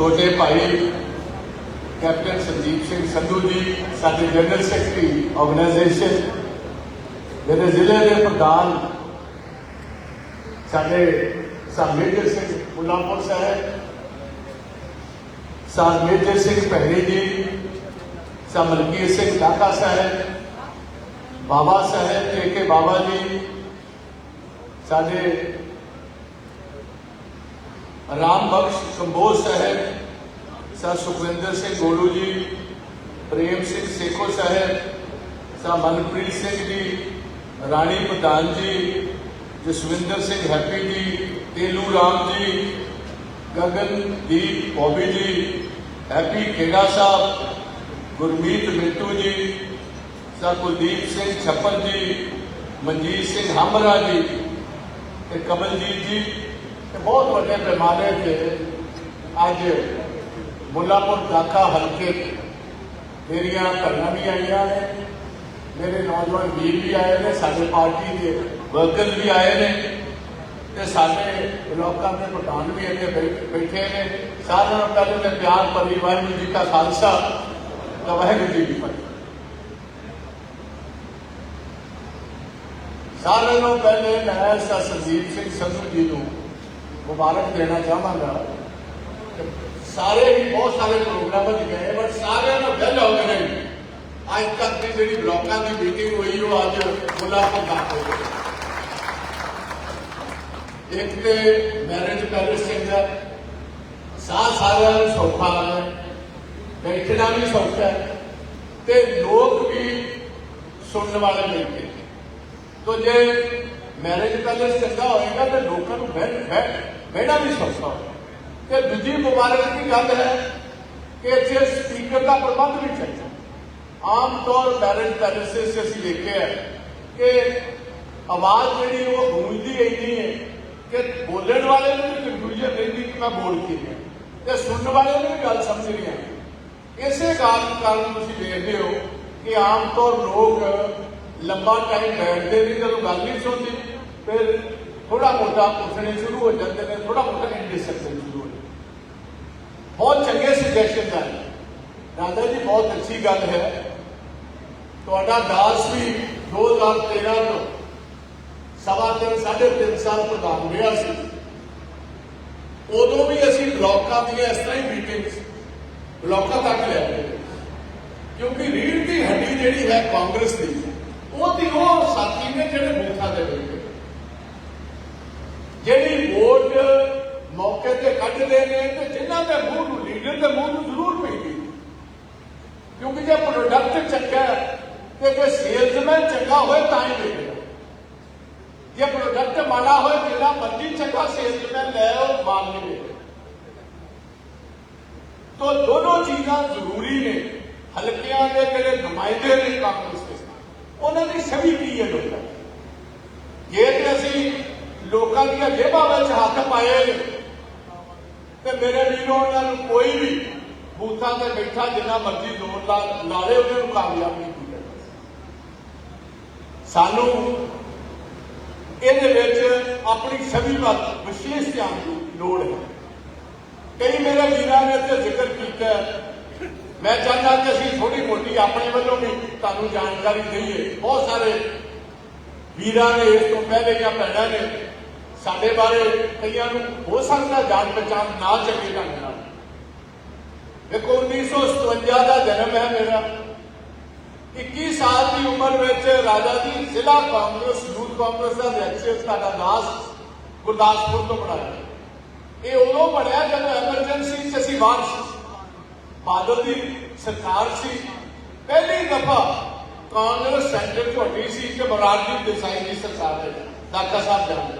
ਛੋਟੇ ਭਾਈ ਕੈਪਟਨ ਸੰਦੀਪ ਸਿੰਘ ਸੰਧੂ ਜੀ, ਸਾਡੇ general secretary organisation, ਮੇਰੇ ਜ਼ਿਲ੍ਹੇ ਦੇ ਪ੍ਰਧਾਨ, ਸਾਡੇ ਸਾਮੇਜਰ ਸਿੰਘ ਮੁੱਲਾਂਪੁਰ ਸਾਹਿਬ ਸਾਮੇਜਰ ਸਿੰਘ ਭੈਣੀ ਜੀ ਸਮਲਕੀਰ ਸਿੰਘ ਦਾਤਾ ਸਾਹਿਬ, ਬਾਬਾ ਸਾਹਿਬ ਕੇ ਕੇ ਬਾਬਾ ਜੀ, ਸਾਡੇ ਰਾਮ ਬਖਸ਼ ਕੰਬੋਜ ਸਾਹਿਬ ਸਰ ਸੁਖਵਿੰਦਰ ਸਿੰਘ ਗੋਲੂ ਜੀ ਪ੍ਰੇਮ ਸਿੰਘ ਸੇਖੋ ਸਾਹਿਬ ਸਾ ਮਨਪ੍ਰੀਤ ਸਿੰਘ ਜੀ ਰਾਣੀ ਪ੍ਰਧਾਨ ਜੀ ਜਸਵਿੰਦਰ ਸਿੰਘ ਹੈਪੀ ਜੀ Telu Ram ji Gagandeep Bobby ji Happy Khera sahib Gurmeet Mintu ji sir Kuldeep Singh ਛੱਪਰ ਜੀ ਮਨਜੀਤ ਸਿੰਘ ਹਮਰਾ ਜੀ ਤੇ ਕਮਲਜੀਤ ਜੀ ਤੇ ਬਹੁਤ ਵੱਡੇ ਪੈਮਾਨੇ ਤੇ ਅੱਜ ਮੁੱਲਾਪੁਰ ਦਾਖਾ ਹਲਕੇ ਮੇਰੀਆਂ ਭੈਣਾਂ ਵੀ ਆਈਆਂ ਨੇ ਮੇਰੇ ਨੌਜਵਾਨ ਵੀਰ ਵੀ ਆਏ ਨੇ ਸਾਡੇ ਪਾਰਟੀ ਦੇ ਵਰਕਰ ਵੀ ਆਏ ਨੇ ਤੇ ਸਾਡੇ ਲੋਕਾਂ ਦੇ ਪ੍ਰਧਾਨ ਵੀ ਇੱਥੇ ਬੈ- ਬੈਠੇ ਨੇ ਸਾਰਿਆਂ ਨੂੰ ਪਹਿਲੇ ਤੇ ਪਿਆਰ ਭਰੀ ਵਾਹਿਗੁਰੂ ਜੀ ਕਾ ਖਾਲਸਾ ਤੇ ਵਾਹਿਗੁਰੂ ਜੀ ਕੀ ਫਤਿਹ ਸਾਰਿਆਂ ਨੂੰ ਪਹਿਲੇ ਮੈਂ ਸਰ ਸੰਦੀਪ ਸਿੰਘ ਸੰਧੂ ਜੀ ਨੂੰ ਮੁਬਾਰਕ ਦੇਣਾ ਚਾਹਾਂਗਾ। ਸਾਰੇ ਹੀ ਬਹੁਤ ਸਾਰੇ ਪ੍ਰੋਗਰਾਮਾਂ 'ਚ ਗਏ ਪਰ ਸਾਰਿਆਂ ਨੂੰ ਵਿਹਲ ਹੋ ਅੱਜ ਤੱਕ ਦੀ ਜਿਹੜੀ ਬਲਾਕਾਂ ਦੀ ਮੀਟਿੰਗ ਹੋਈ, ਉਹ ਅੱਜ ਮੁਲਾਕਾਤ ਹੋ ਗਈ ਇੱਕ ਤੇ ਮੈਰਿਜ ਪੈਲੇਸ ਚੰਗਾ ਸਾਹ ਸਾਰਿਆਂ ਨੂੰ ਸੌਖਾ ਹੈ। ਬੈਠਣਾ ਵੀ ਸੌਖਾ ਹੈ। ਤੇ ਲੋਕ ਵੀ ਸੁਣਨ ਵਾਲੇ ਮਿਲਦੇ ਤੋ ਜੇ ਮੈਰਿਜ ਪੈਲੇਸ ਚੰਗਾ ਹੋਏਗਾ, ਤੇ ਲੋਕਾਂ ਨੂੰ ਬੈਠ ਬੈਠ ਬੈਠਣਾ ਵੀ ਸੌਖਾ ਹੋਏਗਾ ਤੇ ਦੂਜੀ ਮੁਬਾਰਕ ਦੀ ਗੱਲ ਹੈ ਕਿ ਇੱਥੇ ਸਪੀਕਰ ਦਾ ਪ੍ਰਬੰਧ ਵੀ ਚਾਹੀਦਾ ਆਮ ਤੌਰ ਮੈਰਿਜ ਪੈਲੇਸਿਸ 'ਚ ਅਸੀਂ ਦੇਖਿਆ ਹੈ ਕਿ ਆਵਾਜ਼ ਜਿਹੜੀ ਉਹ ਗੂੰਜਦੀ ਇੰਨੀ ਹੈ ਕਿ ਬੋਲਣ ਵਾਲੇ ਨੂੰ ਵੀ ਕਨਫਿਊਜ਼ਨ ਰਹਿੰਦੀ ਕਿ ਮੈਂ ਬੋਲ ਕੀ ਰਿਹਾ ਤੇ ਸੁਣਨ ਵਾਲੇ ਨੂੰ ਵੀ ਗੱਲ ਸਮਝ ਨਹੀਂ ਆਉਂਦੀ ਇਸੇ ਕਾਰਨ ਕਾਰਨ ਤੁਸੀਂ ਦੇਖਦੇ ਹੋ ਕਿ ਆਮ ਤੌਰ ਲੋਕ ਲੰਬਾ ਟਾਈਮ ਬੈਠਦੇ ਨਹੀਂ ਜਦੋਂ ਗੱਲ ਨਹੀਂ ਸੁਣਦੀ ਫਿਰ ਥੋੜਾ ਮੋਟਾ ਪੁੱਛਣੇ ਸ਼ੁਰੂ ਹੋ ਜਾਂਦੇ ਨੇ ਥੋੜਾ ਮੋਟਾ ਇੰਡਿਸਕਸ਼ਨ ਸ਼ੁਰੂ ਹੋ ਜਾਂਦਾ ਬਹੁਤ ਚੰਗੇ ਸੁਜੈਸ਼ਨ ਹਨ ਰਾਜਾ ਜੀ ਬਹੁਤ ਅੱਛੀ ਗੱਲ ਹੈ ਤੁਹਾਡਾ ਦਾਸ ਵੀ 2013 ਤੋਂ ਸਵਾ ਤਿੰਨ ਸਾਢੇ ਤਿੰਨ ਸਾਲ ਪ੍ਰਧਾਨ ਰਿਹਾ ਸੀ ਉਦੋਂ ਵੀ ਅਸੀਂ ਬਲਾਕਾਂ ਦੀਆਂ ਇਸ ਤਰ੍ਹਾਂ ਹੀ ਮੀਟਿੰਗਸ ਬਲਾਕਾਂ ਤੱਕ ਲੈ ਗਏ ਕਿਉਂਕਿ ਰੀੜ ਦੀ ਹੱਡੀ ਜਿਹੜੀ ਹੈ ਕਾਂਗਰਸ ਦੀ ਉਹ ਤੇ ਉਹ ਸਾਥੀ ਨੇ ਜਿਹੜੇ ਬੂਥਾਂ ਦੇ ਬੈਠੇ ਜਿਹੜੀ ਵੋਟ ਮੌਕੇ ਤੇ ਕੱਢਦੇ ਨੇ ਤੇ ਜਿਨ੍ਹਾਂ ਦੇ ਮੂੰਹ ਨੂੰ ਲੀਡਰ ਦੇ ਮੂੰਹ ਨੂੰ ਜ਼ਰੂਰ ਪੈਂਦੀ ਕਿਉਂਕਿ ਜੇ ਪ੍ਰੋਡਕਟ ਚੰਗਾ ਹੈ ਤੇ ਜੇ ਸੇਲਜ਼ਮੈਨ ਚੰਗਾ ਹੋਏ ਤਾਂ ਹੀ ਵਿਕੇਗਾ ਜੇ ਪ੍ਰੋਡਕਟ ਮਾੜਾ ਹੋਏ ਜਿੰਨਾ ਮਰਜ਼ੀ ਚੰਗਾ ਸੇਲਜ਼ਮੈਨ ਲੈ ਉਹ ਮਾਲ ਨਹੀਂ ਵਿਕੇਗਾ ਤੋ ਦੋਨੋਂ ਚੀਜ਼ਾਂ ਜ਼ਰੂਰੀ ਨੇ। ਹਲਕਿਆਂ ਦੇ ਜਿਹੜੇ ਨੁਮਾਇੰਦੇ ਨੇ ਕਾਂਗਰਸ ਦੇ। ਉਹਨਾਂ ਦੀ ਸਭੀ ਕਲੀਅਰ ਹੁੰਦਾ। ਜੇ ਤੇ ਅਸੀਂ ਲੋਕਾਂ ਦੀਆਂ ਜੇਬਾਂ ਵਿੱਚ ਹੱਥ ਪਾਏ ਨੇ। ਤੇ ਮੇਰੇ ਵੀਰੋ, ਉਹਨਾਂ ਨੂੰ ਕੋਈ ਵੀ ਬੂਥਾਂ ਤੇ ਬੈਠਾ ਜਿੰਨਾ ਮਰਜ਼ੀ ਜ਼ੋਰ ਲਾ ਲਾਵੇ ਉਹਨਾਂ ਨੂੰ ਕਾਮਯਾਬ ਨਹੀਂ ਕੀਤਾ ਸਾਨੂੰ ਇਹਦੇ ਵਿੱਚ ਆਪਣੀ ਛਵੀ ਵੱਲ ਵਿਸ਼ੇਸ਼ ਧਿਆਨ ਦੀ ਲੋੜ ਹੈ। ਕਈ ਮੇਰੇ ਵੀਰਾਂ ਨੇ ਤੇ ਜ਼ਿਕਰ ਕੀਤਾ ਮੈਂ ਚਾਹੁੰਦਾ ਕਿ ਅਸੀਂ ਥੋੜੀ ਮੋਟੀ ਆਪਣੇ ਵੱਲੋਂ ਵੀ ਤੁਹਾਨੂੰ ਜਾਣਕਾਰੀ ਦਈਏ। ਬਹੁਤ ਸਾਰੇ ਵੀਰਾਂ ਨੇ ਇਸ ਤੋਂ ਪਹਿਲੇ ਜਾਂ ਭੈਣਾਂ ਨੇ ਸਾਡੇ ਬਾਰੇ ਕਈਆਂ ਨੂੰ ਹੋ ਸਕਦਾ ਜਾਣ ਪਛਾਣ ਨਾ ਚੰਗੇ ਢੰਗ ਨਾਲ। ਦੇਖੋ 1957 ਦਾ ਜਨਮ ਹੈ ਮੇਰਾ। 21 ਸਾਲ ਦੀ ਉਮਰ ਵਿੱਚ ਰਾਜਾ ਜੀ ਜ਼ਿਲ੍ਹਾ ਕਾਂਗਰਸ, ਯੂਥ ਕਾਂਗਰਸ ਦਾ ਅਧਿਕਸ਼ ਸਾਡਾ ਦਾਸ ਗੁਰਦਾਸਪੁਰ ਤੋਂ ਬਣਾਇਆ ਇਹ ਉਦੋਂ ਬਣਿਆ ਜਦੋਂ ਐਮਰਜੈਂਸੀ 'ਚ ਅਸੀਂ ਬਾਹਰ ਬਾਦਲ ਦੀ ਸਰਕਾਰ ਸੀ। ਪਹਿਲੀ ਦਫਾ ਕਾਂਗਰਸ ਸੈਂਟਰ ਝੋਟੀ ਸੀ ਕਿ ਮਰਾਰਜੀ ਦੇਸਾਈ ਦੀ ਸਰਕਾਰ ਹੈ ਦਾਦਾ ਸਾਹਿਬ ਜਾਣਦੇ।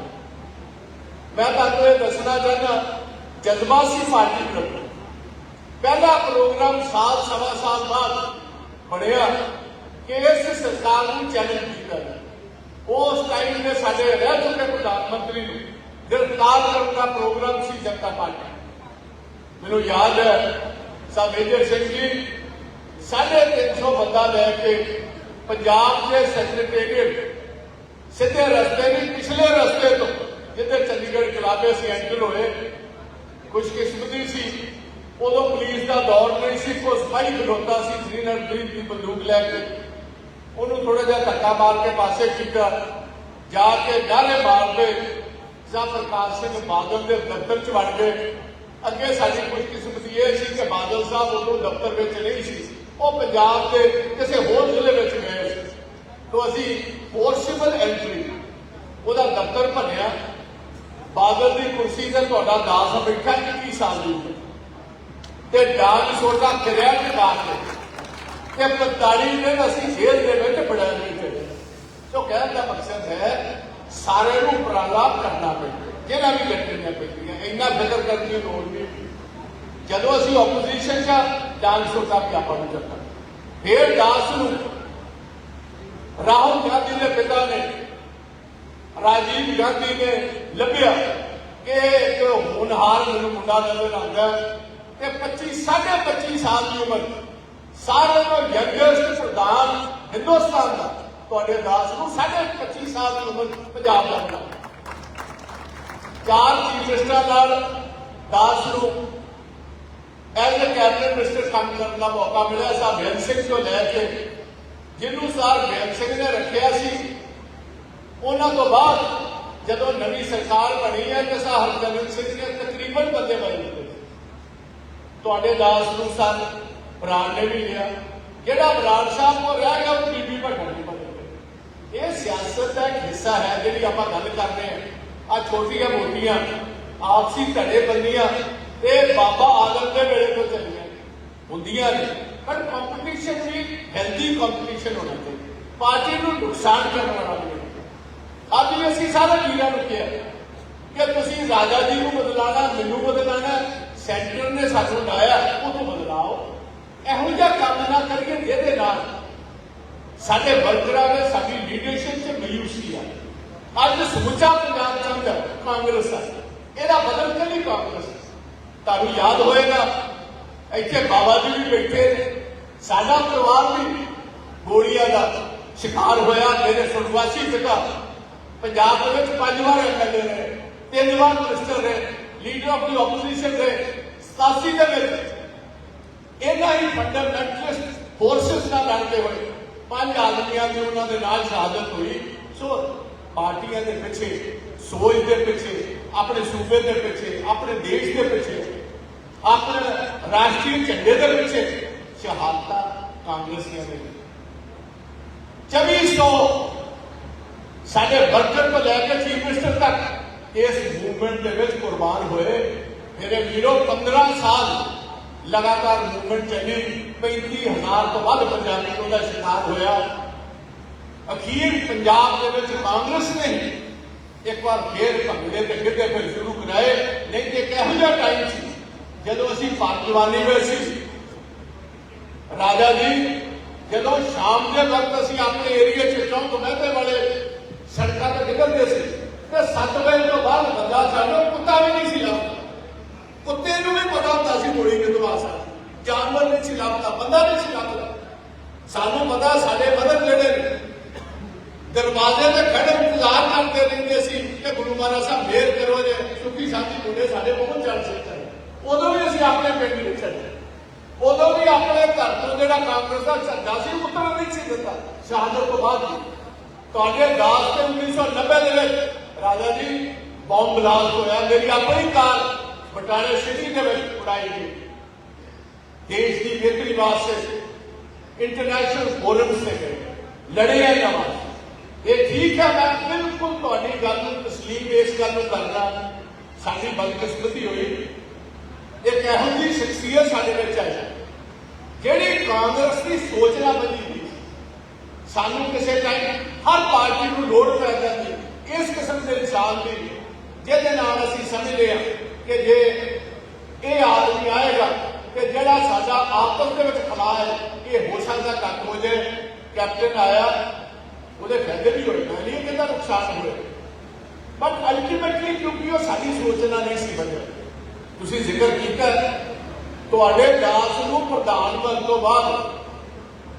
ਮੈਂ ਤੁਹਾਨੂੰ ਇਹ ਦੱਸਣਾ ਚਾਹੁੰਦਾ, ਜਜ਼ਬਾ ਸੀ ਪਾਰਟੀ ਪ੍ਰਤੀ ਪਹਿਲਾ ਪ੍ਰੋਗਰਾਮ ਸਾਲ, ਸਵਾ ਸਾਲ ਬਾਅਦ ਬਣਿਆ। ਕਿ ਇਸ ਸਰਕਾਰ ਨੂੰ ਚੈਲੰਜ ਕੀਤਾ। ਉਸ ਟਾਈਮ ਦੇ ਸਾਡੇ ਰਹਿ ਚੁੱਕੇ ਪ੍ਰਧਾਨ ਮੰਤਰੀ ਨੂੰ ਗ੍ਰਿਫਤਾਰ ਕਰਨ ਦਾ ਪ੍ਰੋਗਰਾਮ ਸੀ ਜਨਤਾ ਪਾਰਟੀ। ਮੈਨੂੰ ਯਾਦ ਹੈ ਸਾਹਿਬ ਮੇਜਰ ਸਿੰਘ ਜੀ, ਸਾਢੇ ਤਿੰਨ ਸੌ ਬੰਦਾ ਲੈ ਕੇ ਪੰਜਾਬ ਦੇ ਸੈਕਟਰੀਏਟ ਸਿੱਧੇ ਰਸਤੇ ਨਹੀਂ, ਪਿਛਲੇ ਰਸਤੇ ਤੋਂ ਜਿੱਥੇ ਚੰਡੀਗੜ੍ਹ ਕਲਾਬੇ ਸੀ ਐਂਟਰ ਹੋਏ, ਖੁਸ਼ਕਿਸਮਤੀ ਸੀ। ਉਦੋਂ ਪੁਲਿਸ ਦਾ ਦੌਰ ਨਹੀਂ ਸੀ ਕੋ ਸਿਪਾਹੀ ਖਲੋਤਾ ਸੀ ਸ੍ਰੀਨਗਰ ਦੀ ਬੰਦੂਕ ਲੈ ਕੇ ਉਹਨੂੰ ਥੋੜਾ ਜਿਹਾ ਧੱਕਾ ਮਾਰ ਕੇ ਪਾਸੇ ਕੀਤਾ ਜਾ ਕੇ ਗਾਲੇ ਮਾਰਦੇ, ਜਾਂ ਪ੍ਰਕਾਸ਼ ਸਿੰਘ ਬਾਦਲ ਦੇ ਦਫ਼ਤਰ ਚ ਵੜ ਗਏ। ਅੱਗੇ ਸਾਡੀ ਖੁਸ਼ਕਿਸਮਤੀ ਇਹ ਸੀ ਕਿ ਬਾਦਲ ਸਾਹਿਬ ਉਦੋਂ ਦਫ਼ਤਰ ਵਿੱਚ ਨਹੀਂ ਸੀ। ਉਹ ਪੰਜਾਬ ਦੇ ਕਿਸੇ ਹੋਰ ਜ਼ਿਲ੍ਹੇ ਵਿੱਚ ਗਏ ਸੀ। ਤੋਂ ਅਸੀਂ ਫੋਰਸੀਬਲ ਐਂਟਰੀ ਉਹਦਾ ਦਫ਼ਤਰ ਭੰਨਿਆ। ਬਾਦਲ ਦੀ ਕੁਰਸੀ ਤੇ ਤੁਹਾਡਾ ਦਾਸ ਬੈਠਾ 21 ਸਾਲ ਦੀ ਤੇ ਡਾਂਗ ਛੋਟਾ ਕਿਰਿਆ ਟਿਕਾ ਕੇ ਤੇ 45 ਦਿਨ ਅਸੀਂ ਜੇਲ੍ਹ ਦੇ ਵਿੱਚ ਬੜਾ ਨਹੀਂ ਗਏ ਸੋ ਕਹਿਣ ਦਾ ਮਕਸਦ ਹੈ, ਸਾਰੇ ਨੂੰ ਉਪਰਾਲਾ ਕਰਨਾ ਪੈਂਦਾ ਜਿਹੜਾ ਵੀ ਗੱਡੀਆਂ ਪੈਂਦੀਆਂ, ਇੰਨਾ ਫਿਕਰ ਕਰਨ ਦੀ ਲੋੜ ਨਹੀਂ ਜਦੋਂ ਅਸੀਂ ਆਪੋਜੀਸ਼ਨ 'ਚ ਡਾਂਗ ਛੋਟਾ ਵੀ ਆਪਾਂ ਨੂੰ ਚੱਕਣਾ ਫੇਰ ਦਾਸ ਨੂੰ ਰਾਹੁਲ ਗਾਂਧੀ ਦੇ ਪਿਤਾ ਨੇ ਰਾਜੀਵ ਗਾਂਧੀ ਨੇ ਲੱਭਿਆ ਕਿ ਇੱਕ ਹੋਣਹਾਰ ਮੈਨੂੰ ਮੁੰਡਾ ਨਜ਼ਰ ਆਉਂਦਾ ਤੇ 25 25 ਸਾਲ ਦੀ ਉਮਰ, ਸਾਰੇ ਤੋਂ ਯੰਗੈਸਟ ਪ੍ਰਧਾਨ ਹਿੰਦੁਸਤਾਨ ਦਾ, ਤੁਹਾਡੇ ਦਾਸ ਨੂੰ 25 ਸਾਲ ਦੀ ਉਮਰ ਪੰਜਾਬ ਦਾ ਬਣਾ ਚਾਰ ਚੀਫ ਮਿਨਿਸਟਰਾਂ ਨਾਲ ਦਾਸ ਨੂੰ ਐਜ਼ ਅ ਕੈਬਨਿਟ ਮਿਨਿਸਟਰ ਕੰਮ ਕਰਨ ਦਾ ਮੌਕਾ ਮਿਲਿਆ ਸਾਹਿਬ ਬੇਅੰਤ ਸਿੰਘ ਤੋਂ ਲੈ ਕੇ, ਜਿਹਨੂੰ ਸਾਹਿਬ ਬੇਅੰਤ ਸਿੰਘ ਨੇ ਰੱਖਿਆ ਸੀ ਉਹਨਾਂ ਤੋਂ ਬਾਅਦ ਜਦੋਂ ਨਵੀਂ ਸਰਕਾਰ ਬਣੀ ਹੈ ਤੇ ਸਾਹਿਬ ਹਰਜਨ ਸਿੰਘ ਨੇ ਤਕਰੀਬਨ ਬੰਦੇ ਬਦਲ ਦਿੱਤੇ। ਤੁਹਾਡੇ ਦਾਸ ਨੂੰ ਸਨ ਬਰਾੜ ਨੇ ਵੀ ਲਿਆ। ਜਿਹੜਾ ਬਰਾੜ ਸਾਹਿਬ ਕੋ ਰਹਿ ਗਿਆ ਉਹ ਬੀਬੀ ਭੱਟਣ ਦੀ ਬਦਲ ਇਹ ਸਿਆਸਤ ਦਾ ਇੱਕ ਹਿੱਸਾ ਹੈ ਜਿਹੜੀ ਆਪਾਂ ਗੱਲ ਕਰਦੇ ਹਾਂ। ਆ ਛੋਟੀਆਂ ਮੋਟੀਆਂ, ਆਪਸੀ ਧੜੇ ਬੰਦੀਆਂ ਇਹ ਬਾਬਾ ਆਦਮ ਦੇ ਵੇਲੇ ਤੋਂ ਚੱਲੀਆਂ। ਹੁੰਦੀਆਂ ਨੇ, ਪਰ ਕੰਪੀਟੀਸ਼ਨ ਵੀ ਹੈਲਦੀ ਕੰਪੀਟੀਸ਼ਨ ਹੋਣਾ ਚਾਹੀਦਾ। ਪਾਰਟੀ ਨੂੰ ਨੁਕਸਾਨ ਕਰਨ ਵਾਲਾ ਨਹੀਂ। ਅੱਜ ਵੀ ਅਸੀਂ ਸਾਰੇ ਵੀਰਾਂ ਨੂੰ ਕਿਹਾ ਕਿ ਤੁਸੀਂ ਰਾਜਾ ਜੀ ਨੂੰ ਬਦਲਾਣਾ, ਮੈਨੂੰ ਬਦਲਾਣਾ, ਸੈਂਟਰ ਨੇ ਸਾਨੂੰ ਲਾਇਆ ਉਹ ਬਦਲਾਓ। ਇਹੋ ਜਿਹਾ ਕੰਮ ਨਾ ਕਰੀਏ ਜਿਹਦੇ ਨਾਲ ਸਾਡੇ ਵਰਕਰਾਂ ਦੇ ਸਾਡੀ ਲੀਡਰਸ਼ਿਪ 'ਚ ਮਾਯੂਸੀ ਆ। ਅੱਜ ਸਮੁੱਚਾ ਪੰਜਾਬ ਚਾਹੁੰਦਾ ਕਾਂਗਰਸ ਆ। ਇਹਦਾ ਬਦਲ ਕੇ ਨਹੀਂ ਕਾਂਗਰਸ ਤੁਹਾਨੂੰ ਯਾਦ ਹੋਏਗਾ, ਇੱਥੇ ਬਾਬਾ ਜੀ ਵੀ ਬੈਠੇ ਨੇ। ਸਾਡਾ ਪਰਿਵਾਰ ਵੀ ਗੋਲੀਆਂ ਦਾ ਸ਼ਿਕਾਰ ਹੋਇਆ, ਮੇਰੇ ਸੁਰਵਾਸੀ ਪਿਤਾ ਪੰਜਾਬ ਦੇ ਵਿੱਚ ਪੰਜ ਵਾਰ ਐਮਐਲਏ ਰਹੇ ਤਿੰਨ ਵਾਰ ਮਿਨਿਸਟਰ ਰਹੇ ਲੀਡਰ ਆਫ ਦੀ ਆਪੋਜੀਸ਼ਨ ਰਹੇ 87 ਦੇ ਵਿੱਚ। ਇਹਨਾਂ ਹੀ ਫੰਡਾਮੈਂਟਲਿਸਟ ਫੋਰਸਸ ਨਾਲ ਲੜਦੇ ਹੋਏ। ਪੰਜ ਆਦਮੀਆਂ ਦੀ ਉਹਨਾਂ ਦੇ ਨਾਲ ਸ਼ਹਾਦਤ ਹੋਈ। ਸੋ ਪਾਰਟੀਆਂ ਦੇ ਪਿੱਛੇ ਸੋਚ ਦੇ ਪਿੱਛੇ, ਆਪਣੇ ਸੂਬੇ ਦੇ ਪਿੱਛੇ, ਆਪਣੇ ਦੇਸ਼ ਦੇ ਪਿੱਛੇ, ਆਪਣੇ ਰਾਸ਼ਟਰੀ ਝੰਡੇ ਦੇ ਪਿੱਛੇ ਸ਼ਹਾਦਤਾਂ ਕਾਂਗਰਸੀਆਂ ਦੇ। 2400 ਸਾਡੇ ਵਰਕਰ ਤੋਂ ਲੈ ਕੇ ਚੀਫ ਮਿਨਿਸਟਰ ਤੱਕ ਇਸ ਮੂਵਮੈਂਟ ਦੇ ਵਿੱਚ ਕੁਰਬਾਨ ਹੋਏ। ਮੇਰੇ ਵੀਰੋ 15 ਸਾਲ ਲਗਾਤਾਰ ਮੂਵਮੈਂਟ ਚੱਲੀ। 35000 ਤੋਂ ਵੱਧ ਪੰਜਾਬੀ ਉਹਦਾ ਸ਼ਿਕਾਰ ਹੋਇਆ। ਅਖੀਰ ਪੰਜਾਬ ਦੇ ਵਿੱਚ ਕਾਂਗਰਸ ਨੇ ਇੱਕ ਵਾਰ ਫੇਰ ਭੰਗੜੇ ਤੇ ਗਿੱਧੇ ਫਿਰ ਸ਼ੁਰੂ ਕਰਾਏ। ਨਹੀਂ ਤੇ ਕਿਹੋ ਜਿਹਾ ਟਾਈਮ ਸੀ ਜਦੋਂ ਅਸੀਂ ਪਾਰਟੀਵਾਨੀ ਵਿੱਚ ਸੀ। ਰਾਜਾ ਜੀ, ਜਦੋਂ ਸ਼ਾਮ ਦੇ ਵਕਤ ਅਸੀਂ ਆਪਣੇ ਏਰੀਆ 'ਚ ਚੌਂਕ ਮਹਿਤੇ ਵਾਲੇ ਸੜਕਾਂ ਤੇ ਨਿਕਲਦੇ ਸੀ। ਤੇ 7 ਵਜੇ ਤੋਂ ਬਾਅਦ ਬੰਦਾ ਸਾਨੂੰ ਕੁੱਤਾ ਵੀ ਨਹੀਂ ਸੀ ਲੱਭਦਾ। ਕੁੱਤੇ ਨੂੰ ਵੀ ਪਤਾ ਹੁੰਦਾ ਸੀ ਗੋਲੀ ਕਿਦੋਂ ਆ ਸਕਦੀ। ਜਾਨਵਰ ਨਹੀਂ ਸੀ ਲੱਭਦਾ, ਬੰਦਾ ਨਹੀਂ ਸੀ ਲੱਭਦਾ। ਸਾਨੂੰ ਪਤਾ ਸਾਡੇ ਮਦਦ ਜਿਹੜੇ ਨੇ। ਦਰਵਾਜ਼ੇ ਤੇ ਖੜੇ ਇੰਤਜ਼ਾਰ ਕਰਦੇ ਰਹਿੰਦੇ ਸੀ ਕਿ ਗੁਰੂ ਮਹਾਰਾਜ ਸਾਹਿਬ ਮਿਹਰ ਕਰੋ ਜੇ ਸੁਖੀ ਸਾਥੀ ਮੁੰਡੇ ਸਾਡੇ ਬਹੁਤ ਜਾਣ ਸਕਣ ਉਦੋਂ ਵੀ ਅਸੀਂ ਆਪਣੇ ਪਿੰਡ ਵਿੱਚ ਛੱਡੇ ਉਦੋਂ ਵੀ ਆਪਣੇ ਘਰ ਤੋਂ ਜਿਹੜਾ ਕਾਂਗਰਸ ਦਾ ਝੰਡਾ ਸੀ ਉਤਰ ਨਹੀਂ ਸੀ ਦਿੱਤਾ। ਸ਼ਹਾਦਤ ਤੋਂ ਬਾਅਦ ਤੁਹਾਡੇ ਦਾਸ ਤੇ 1990 ਦੇ ਵਿੱਚ ਰਾਜਾ ਜੀ ਬੰਬ ਬਲਾਸਟ ਹੋਇਆ ਮੇਰੀ ਆਪਣੀ ਕਾਰ ਬਟਾਲੇ ਸਿਟੀ ਦੇ ਵਿੱਚ ਉਡਾਈ ਗਈ ਦੇਸ਼ ਦੀ ਬਿਹਤਰੀ ਵਾਸਤੇ ਇੰਟਰਨੈਸ਼ਨਲ ਫੋਰਮਸ ਤੇ ਗਏ ਲੜੇ ਆ ਨਵਾਂ ਇਹ ਠੀਕ ਹੈ ਮੈਂ ਬਿਲਕੁਲ ਤੁਹਾਡੀ ਗੱਲ ਨੂੰ ਤਸਲੀਮ ਇਸ ਗੱਲ ਨੂੰ ਕਰਨਾ ਸਾਡੀ ਬਦਕਿਸਮਤੀ ਹੋਈ ਇੱਕ ਇਹੋ ਜਿਹੀ ਸ਼ਖਸੀਅਤ ਸਾਡੇ ਵਿੱਚ ਆਈ ਜਿਹੜੀ ਕਾਂਗਰਸ ਦੀ ਸੋਚ ਨਾਲ ਬਣੀ ਸੀ ਸਾਨੂੰ ਕਿਸੇ ਟਾਈਮ ਹਰ ਪਾਰਟੀ ਨੂੰ ਲੋੜ ਪੈ ਜਾਂਦੀ ਇਸ ਕਿਸਮ ਦੇ ਇਨਸਾਨ ਦੀ ਜਿਹਦੇ ਨਾਲ ਅਸੀਂ ਸਮਝਦੇ ਹਾਂ ਕਿ ਜੇ ਇਹ ਆਦਮੀ ਆਏਗਾ ਕਿ ਜਿਹੜਾ ਸਾਡਾ ਆਪਸ ਦੇ ਵਿੱਚ ਖਲਾ ਹੈ, ਇਹ ਹੋ ਸਕਦਾ ਕੱਟ ਹੋ ਜਾਏ। ਕੈਪਟਨ ਆਇਆ, ਉਹਦੇ ਫਾਇਦੇ ਵੀ ਹੋਏ, ਮੈਂ ਨਹੀਂ ਕਹਿੰਦਾ ਨੁਕਸਾਨ ਹੋਏ। ਬਟ ਅਲਟੀਮੇਟਲੀ ਕਿਉਂਕਿ ਉਹ ਸਾਡੀ ਸੋਚ ਨਾਲ ਨਹੀਂ ਸੀ ਬਣਿਆ ਤੁਸੀਂ ਜ਼ਿਕਰ ਕੀਤਾ, ਤੁਹਾਡੇ ਦਾਸ ਨੂੰ ਪ੍ਰਧਾਨ ਬਣਨ ਤੋਂ ਬਾਅਦ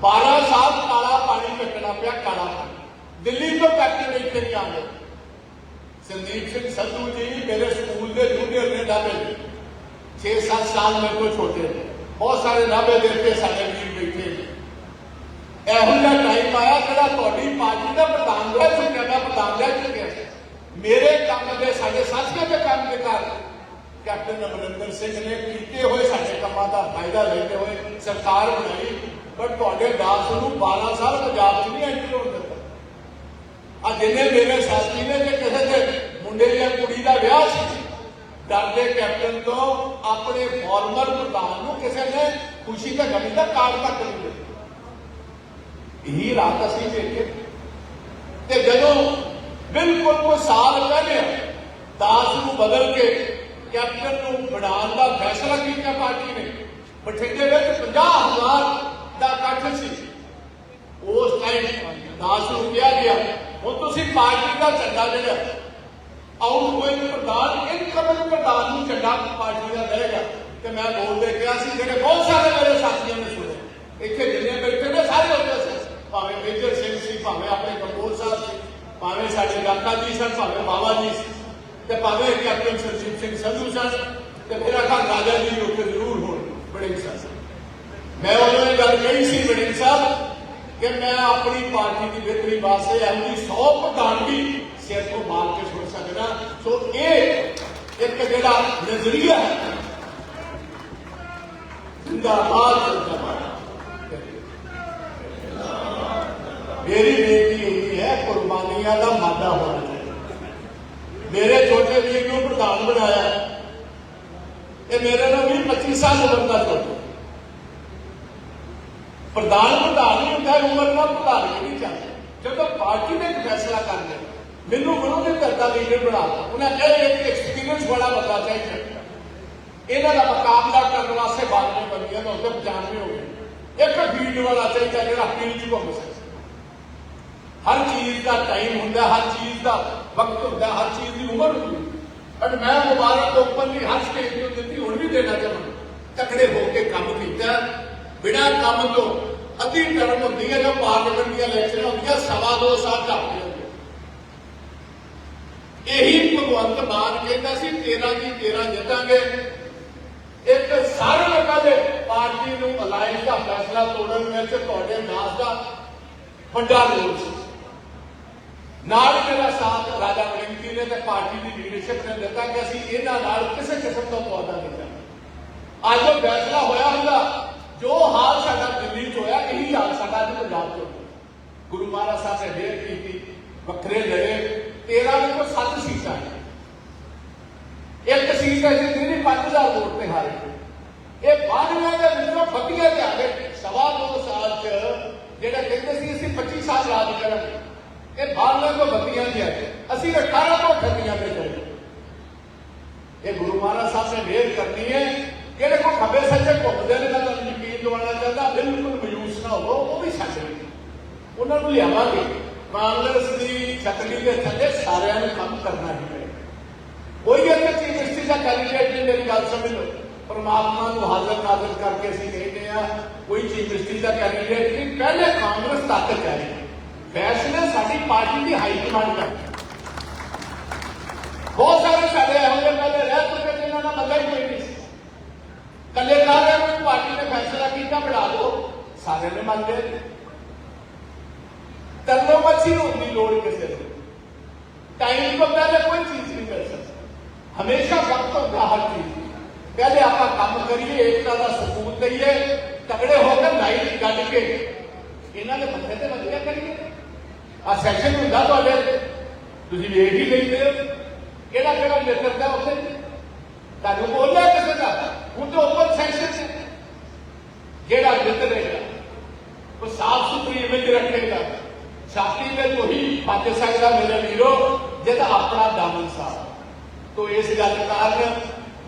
12 ਸਾਲ ਕਾਲਾ ਪਾਣੀ ਕੱਟਣਾ ਪਿਆ, ਕਾਲਾ ਪਾਣੀ। ਦਿੱਲੀ ਤੋਂ ਕੈਪਟਨ ਇੱਥੇ ਨਹੀਂ ਆਉਂਦੇ। ਸੰਦੀਪ ਸਿੰਘ ਸੰਧੂ ਜੀ ਮੇਰੇ ਸਕੂਲ ਦੇ ਜੂਨੀਅਰ ਨੇ ਡਾਲੇ 6-7 ਸਾਲ ਮੇਰੇ ਤੋਂ ਛੋਟੇ ਨੇ। ਬਹੁਤ ਸਾਰੇ ਨਾਭੇ ਦੇ ਕੇ ਸਾਡੇ ਵੀਰ ਬੈਠੇ ਨੇ। ਇਹੋ ਜਿਹਾ ਟਾਈਮ ਆਇਆ ਜਿਹੜਾ ਤੁਹਾਡੀ ਪਾਰਟੀ ਦਾ ਪ੍ਰਧਾਨ ਰਹਿ ਚੁੱਕਿਆ ਮੈਂ ਪ੍ਰਧਾਨ ਰਹਿ ਚੁੱਕਿਆ ਮੇਰੇ ਕੰਮ ਦੇ ਸਾਡੇ ਸਾਥੀਆਂ ਦੇ ਕੰਮ ਦੇ ਕਾਰਨ ਕੈਪਟਨ ਅਮਰਿੰਦਰ ਸਿੰਘ ਨੇ ਕੀਤੇ ਹੋਏ ਸਾਡੇ ਕੰਮਾਂ ਦਾ ਫਾਇਦਾ ਲੈਂਦੇ ਹੋਏ ਸਰਕਾਰ ਬਣਾਈ। ਪਰ ਤੁਹਾਡੇ ਦਾਸ ਨੂੰ 12 ਸਾਲ ਪੰਜਾਬ 'ਚ ਨਹੀਂ ਐਂਟਰ ਹੋਣ ਦਿੱਤਾ ਆ ਜਿੰਨੇ ਮੇਰੇ ਸਾਥੀ ਨੇ ਜੇ ਕਿਸੇ ਦੇ ਮੁੰਡੇ ਜਾਂ ਕੁੜੀ ਦਾ ਵਿਆਹ ਸੀ, ਡਰਦੇ ਕੈਪਟਨ ਤੋਂ ਆਪਣੇ ਫਾਰਮਰ ਪ੍ਰਧਾਨ ਨੂੰ ਕਿਸੇ ਨੇ ਖੁਸ਼ੀ ਦਾ ਗਮੀ ਦਾ ਕਾਰਡ ਤੱਕ ਨਹੀਂ ਦਿੱਤਾ। ਇਹੀ ਰਾਤ ਅਸੀਂ ਵੇਖੇ। ਤੇ ਜਦੋਂ ਬਿਲਕੁਲ ਕੋਈ ਸਾਲ ਪਹਿਲੇ ਦਾਸ ਨੂੰ ਬਦਲ ਕੇ ਕੈਪਟਨ ਨੂੰ ਬਣਾਉਣ ਦਾ ਫੈਸਲਾ ਕੀਤਾ ਪਾਰਟੀ ਨੇ, ਬਠਿੰਡੇ ਵਿੱਚ 50000 ਦਾ ਇਕੱਠ ਸੀ। ਉਸ ਟਾਈਮ ਦਾਸ ਨੂੰ ਕਿਹਾ ਗਿਆ। ਹੁਣ ਤੁਸੀਂ ਪਾਰਟੀ ਦਾ ਝੰਡਾ ਜਿਹੜਾ ਆਊਟ ਗੋਇੰਗ ਪ੍ਰਧਾਨ ਇਨਕਮਿੰਗ ਪ੍ਰਧਾਨ ਨੂੰ ਝੰਡਾ ਪਾਰਟੀ ਦਾ ਰਹੇਗਾ ਤੇ ਮੈਂ ਬੋਲਦੇ ਕਿਹਾ ਸੀ, ਜਿਹੜੇ ਬਹੁਤ ਸਾਰੇ ਮੇਰੇ ਸਾਥੀਆਂ ਨੇ ਸੁਣੇ ਇੱਥੇ ਜਿੰਨੇ ਬੈਠੇ ਨੇ, ਸਾਰੇ ਉੱਤੇ ਸੀ। ਭਾਵੇਂ ਮੇਜਰ ਸਿੰਘ ਸੀ, ਭਾਵੇਂ ਆਪਣੇ ਕਪੂਰ ਸਾਹਿਬ ਸੀ, ਭਾਵੇਂ ਸਾਡੇ ਕਾਕਾ ਜੀ ਸਨ, ਭਾਵੇਂ ਬਾਬਾ ਜੀ ਸੀ। ਤੇ ਭਾਵੇਂ ਕੈਪਟਨ ਸਰਜੀਤ ਸਿੰਘ ਸੰਧੂ ਸਨ। ਤੇ ਮੇਰਾ ਘਰ ਰਾਜਾ ਜੀ ਉੱਥੇ ਜ਼ਰੂਰ ਹੋਣ, ਬੜੇ ਸਾਹਿਬ ਮੈਂ ਉਹਨਾਂ ਨੇ ਗੱਲ ਕਹੀ ਸੀ ਬੜਿੰਗ ਸਾਹਿਬ ਕਿ ਮੈਂ ਆਪਣੀ ਪਾਰਟੀ ਦੀ ਬਿਹਤਰੀ ਵਾਸਤੇ ਐਮਡੀ 100 ਪ੍ਰਧਾਨਗੀ ਸਿਰ ਤੋਂ ਮਾਰ ਕੇ ਛੋੜ ਸਕਦਾ ਸੋ ਇਹ ਇੱਕ ਜਿਹੜਾ ਨਜ਼ਰੀਆ ਹੈ ਜਿੰਦਾਬਾਦ ਜਿੰਦਾਬਾਦ ਮੇਰੀ ਬੇਨਤੀ ਇਹ ਹੈ ਕੁਰਬਾਨੀਆਂ ਦਾ ਮਾਦਾ ਹੋਣਾ ਚਾਹੀਦਾ ਮੇਰੇ ਛੋਟੇ ਵੀਰ ਨੂੰ ਪ੍ਰਧਾਨ ਬਣਾਇਆ ਇਹ ਮੇਰੇ ਨਾਲ ਵੀ 25 ਸਾਲ ਉਮਰ ਦਾ ਛੋਟਾ ਪ੍ਰਧਾਨ ਪ੍ਰਧਾਨ ਨਹੀਂ ਹੁੰਦਾ ਉਮਰ ਨਾਲ ਪ੍ਰਧਾਨ ਨਹੀਂ ਚਾਹੀਦਾ ਜਦੋਂ ਪਾਰਟੀ ਨੇ ਫੈਸਲਾ ਕਰ ਲਿਆ ਮੈਨੂੰ ਵਿਰੋਧੀ ਧਿਰ ਦਾ ਲੀਡਰ ਬਣਾ ਉਹਨਾਂ ਕਿਹਾ ਇੱਕ ਐਕਸਪੀਰੀਅੰਸ ਵਾਲਾ ਬੰਦਾ ਚਾਹੀਦਾ ਇਹਨਾਂ ਦਾ ਮੁਕਾਬਲਾ ਕਰਨ ਵਾਸਤੇ ਬਾਦਲੇ ਬੰਦੀਆਂ ਦਾ ਉੱਤੇ 95 ਹੋ ਗਏ। ਇੱਕ ਫੀਲਡ ਵਾਲਾ ਚਾਹੀਦਾ ਜਿਹੜਾ ਫੀਲਡ 'ਚ ਘੁੰਮ ਸਕੇ ਹਰ ਚੀਜ਼ ਦਾ ਟਾਈਮ ਹੁੰਦਾ, ਹਰ ਚੀਜ਼ ਦਾ ਵਕਤ ਹੁੰਦਾ, ਹਰ ਚੀਜ਼ ਦੀ ਉਮਰ ਹੁੰਦੀ। ਬਟ ਮੈਂ ਮੁਬਾਰਕ ਓਪਨਲੀ ਹਰ ਸਟੇਜ ਤੋਂ ਦਿੱਤੀ, ਹੁਣ ਵੀ ਦੇਣਾ ਚਾਹੁੰਦਾ। ਤਕੜੇ ਹੋ ਕੇ ਕੰਮ ਕੀਤਾ। ਬਿਨਾਂ ਕੰਮ ਤੋਂ ਅੱਧੀ ਟਰਮ ਹੁੰਦੀ ਹੈ ਜਦੋਂ ਪਾਰਲੀਮੈਂਟ ਦੀਆਂ ਇਲੈਕਸ਼ਨ ਹੁੰਦੀਆਂ, ਸਵਾ ਦੋ ਸਾਲ ਚੱਲਦੇ ਹੁੰਦੇ ਇਹੀ ਭਗਵੰਤ ਮਾਨ ਕਹਿੰਦਾ ਸੀ 13 ਦੀ 13 ਜਿੱਤਾਂਗੇ। ਇੱਕ ਸਾਰੇ ਲੋਕਾਂ ਦੇ ਪਾਰਟੀ ਨੂੰ ਅਲਾਈਅੰਸ ਦਾ ਫੈਸਲਾ ਤੋੜਨ ਵਿੱਚ ਤੁਹਾਡੇ ਨਾਸ ਦਾ ਵੱਡਾ ਰੋਲ ਸੀ। ਨਾਲ ਮੇਰਾ ਸਾਥ ਰਾਜਾ ਵੜਿੰਗੀ ਨੇ ਤੇ ਪਾਰਟੀ ਦੀ ਲੀਡਰਸ਼ਿਪ ਨੇ ਦਿੱਤਾ ਕਿ ਅਸੀਂ ਇਹਨਾਂ ਨਾਲ ਕਿਸੇ ਕਿਸਮ ਦਾ ਵਾਅਦਾ ਨਹੀਂ ਕਰਨਾ ਅੱਜ ਉਹ ਫੈਸਲਾ ਹੋਇਆ ਹੁੰਦਾ ਜੋ ਹਾਲ ਸਾਡਾ ਦਿੱਲੀ 'ਚ ਹੋਇਆ, ਇਹੀ ਹਾਲ ਸਾਡਾ ਅੱਜ ਪੰਜਾਬ 'ਚ ਹੋਇਆ। ਗੁਰੂ ਮਹਾਰਾਜ ਸਾਹਿਬ ਨੇ ਵੇਰ ਕੀਤੀ, ਵੱਖਰੇ ਲਏ 13 ਦੇ ਤੋਂ 7 ਸੀਟਾਂ ਇੱਕ ਸੀਟ ਹੈ ਜਿਹੜੀ 5000 ਵੋਟ ਤੇ ਹਾਰੇ। ਇਹ ਬਾਦਲਾਂ ਦੇ ਵਿੱਚੋਂ ਫਤੀਆਂ ਤੇ ਆ ਗਏ। ਸਵਾ ਦੋ ਸਾਲ 'ਚ ਜਿਹੜਾ ਕਹਿੰਦੇ ਸੀ, ਅਸੀਂ 25 ਸਾਲ ਰਾਜ ਕਰਾਂਗੇ ਇਹ ਬਾਦਲਾਂ ਤੋਂ ਬੱਤੀਆਂ ਨਹੀਂ ਆਏ। ਅਸੀਂ 18 ਤੋਂ ਫਤੀਆਂ ਤੇ ਚਲੇ ਇਹ ਗੁਰੂ ਮਹਾਰਾਜ ਸਾਹਿਬ ਨੇ ਵੇਰ ਕਰਨੀ ਹੈ। ਜਿਹੜੇ ਕੋ ਖੱਬੇ ਸੱਜੇ ਘੁੰਮਦੇ ਨੇ ਤਾਂ ਤੁਹਾਨੂੰ ਚਾਹੁੰਦਾ ਬਿਲਕੁਲ ਮਯੂਸ ਨਾ ਹੋਵੋ, ਉਹ ਵੀ ਸਾਡੇ ਉਹਨਾਂ ਨੂੰ ਲਿਆਵਾਂਗੇ। ਕਾਂਗਰਸ ਦੀ ਛਤਰੀ ਦੇ ਥੱਲੇ ਸਾਰਿਆਂ ਨੂੰ ਕੰਮ ਕਰਨਾ ਹੀ ਹੈ। ਕੋਈ ਇੱਥੇ ਚੀਫ ਮਿਨਿਸਟਰ ਦਾ ਕੈਂਡੀਡੇਟ ਨੇ ਮੇਰੀ ਗੱਲ ਸਮਝ ਲਓ। ਪਰਮਾਤਮਾ ਨੂੰ ਹਾਜ਼ਰ ਨਾਜ਼ਰ ਕਰਕੇ ਅਸੀਂ ਕਹਿੰਦੇ ਆ ਕੋਈ ਚੀਫ ਮਿਨਿਸਟਰ ਦਾ ਕੈਂਡੀਡੇਟ ਨਹੀਂ ਪਹਿਲੇ ਕਾਂਗਰਸ ਤੱਕ ਚਾਹੀਏ ਫੈਸਲੇ ਸਾਡੀ ਪਾਰਟੀ ਦੀ ਹਾਈ ਕਮਾਂਡ ਕਰਦੀ ਬਹੁਤ ਸਾਰੇ ਸਾਡੇ ਇਹੋ ਜਿਹੇ ਪਹਿਲੇ ਰਹਿ ਚੁੱਕੇ ਜਿਨ੍ਹਾਂ ਦਾ ਮਤਲਬ ਹੀ ਕੋਈ ਨਹੀਂ ਸੀ ਕੱਲੇ ਕਾਰਿਆਂ ਨੂੰ ਪਾਰਟੀ ਨੇ ਫੈਸਲਾ ਕੀਤਾ ਬਣਾ ਦਿਓ ਸਾਰਿਆਂ ਨੇ ਮੰਨ ਲਏ ਤਰਲੋ ਮੱਛੀ ਨੂੰ ਦੀ ਲੋੜ ਕਿਸੇ ਦੀ ਟਾਈਮ ਤੋਂ ਪਹਿਲੇ ਕੋਈ ਚੀਜ਼ ਨਹੀਂ ਕਰ ਸਕਦਾ ਹਮੇਸ਼ਾ ਵਕਤ ਹੁੰਦਾ ਹਰ ਚੀਜ਼ ਦੀ। ਪਹਿਲੇ ਆਪਾਂ ਕੰਮ ਕਰੀਏ ਏਕਤਾ ਦਾ ਸਬੂਤ ਦਈਏ ਤਗੜੇ ਹੋ ਕੇ ਲਾਈਨ ਕੱਢ ਕੇ ਇਹਨਾਂ ਦੇ ਮੱਥੇ ਤੇ ਲੱਗਿਆ ਕਰੀਏ ਆ ਸੈਸ਼ਨ ਹੁੰਦਾ ਤੁਹਾਡੇ ਤੁਸੀਂ ਵੇਖ ਹੀ ਲੈਂਦੇ ਹੋ ਕਿਹੜਾ ਕਿਹੜਾ ਮਿੱਤਰ ਦਾ ਉੱਥੇ ਤੁਹਾਨੂੰ ਬੋਲਿਆ ਕਿਸੇ ਦਾ ਹੁਣ ਤਾਂ ਓਪਨ ਸੈਸ਼ਨ ਹੈ ਜਿਹੜਾ ਮਿੱਤਰ ਹੈਗਾ ਉਹ ਸਾਫ਼ ਸੁਥਰੀ ਇਮੇਜ ਰੱਖੇਗਾ। ਛਾਤੀ ਵਿੱਚ ਉਹੀ ਬਚ ਸਕਦਾ ਜਿਹਦਾ ਆਪਣਾ ਦਾਮਨ ਸਾਫ਼ ਤੋ ਇਸ ਗੱਲ ਕਾਰਨ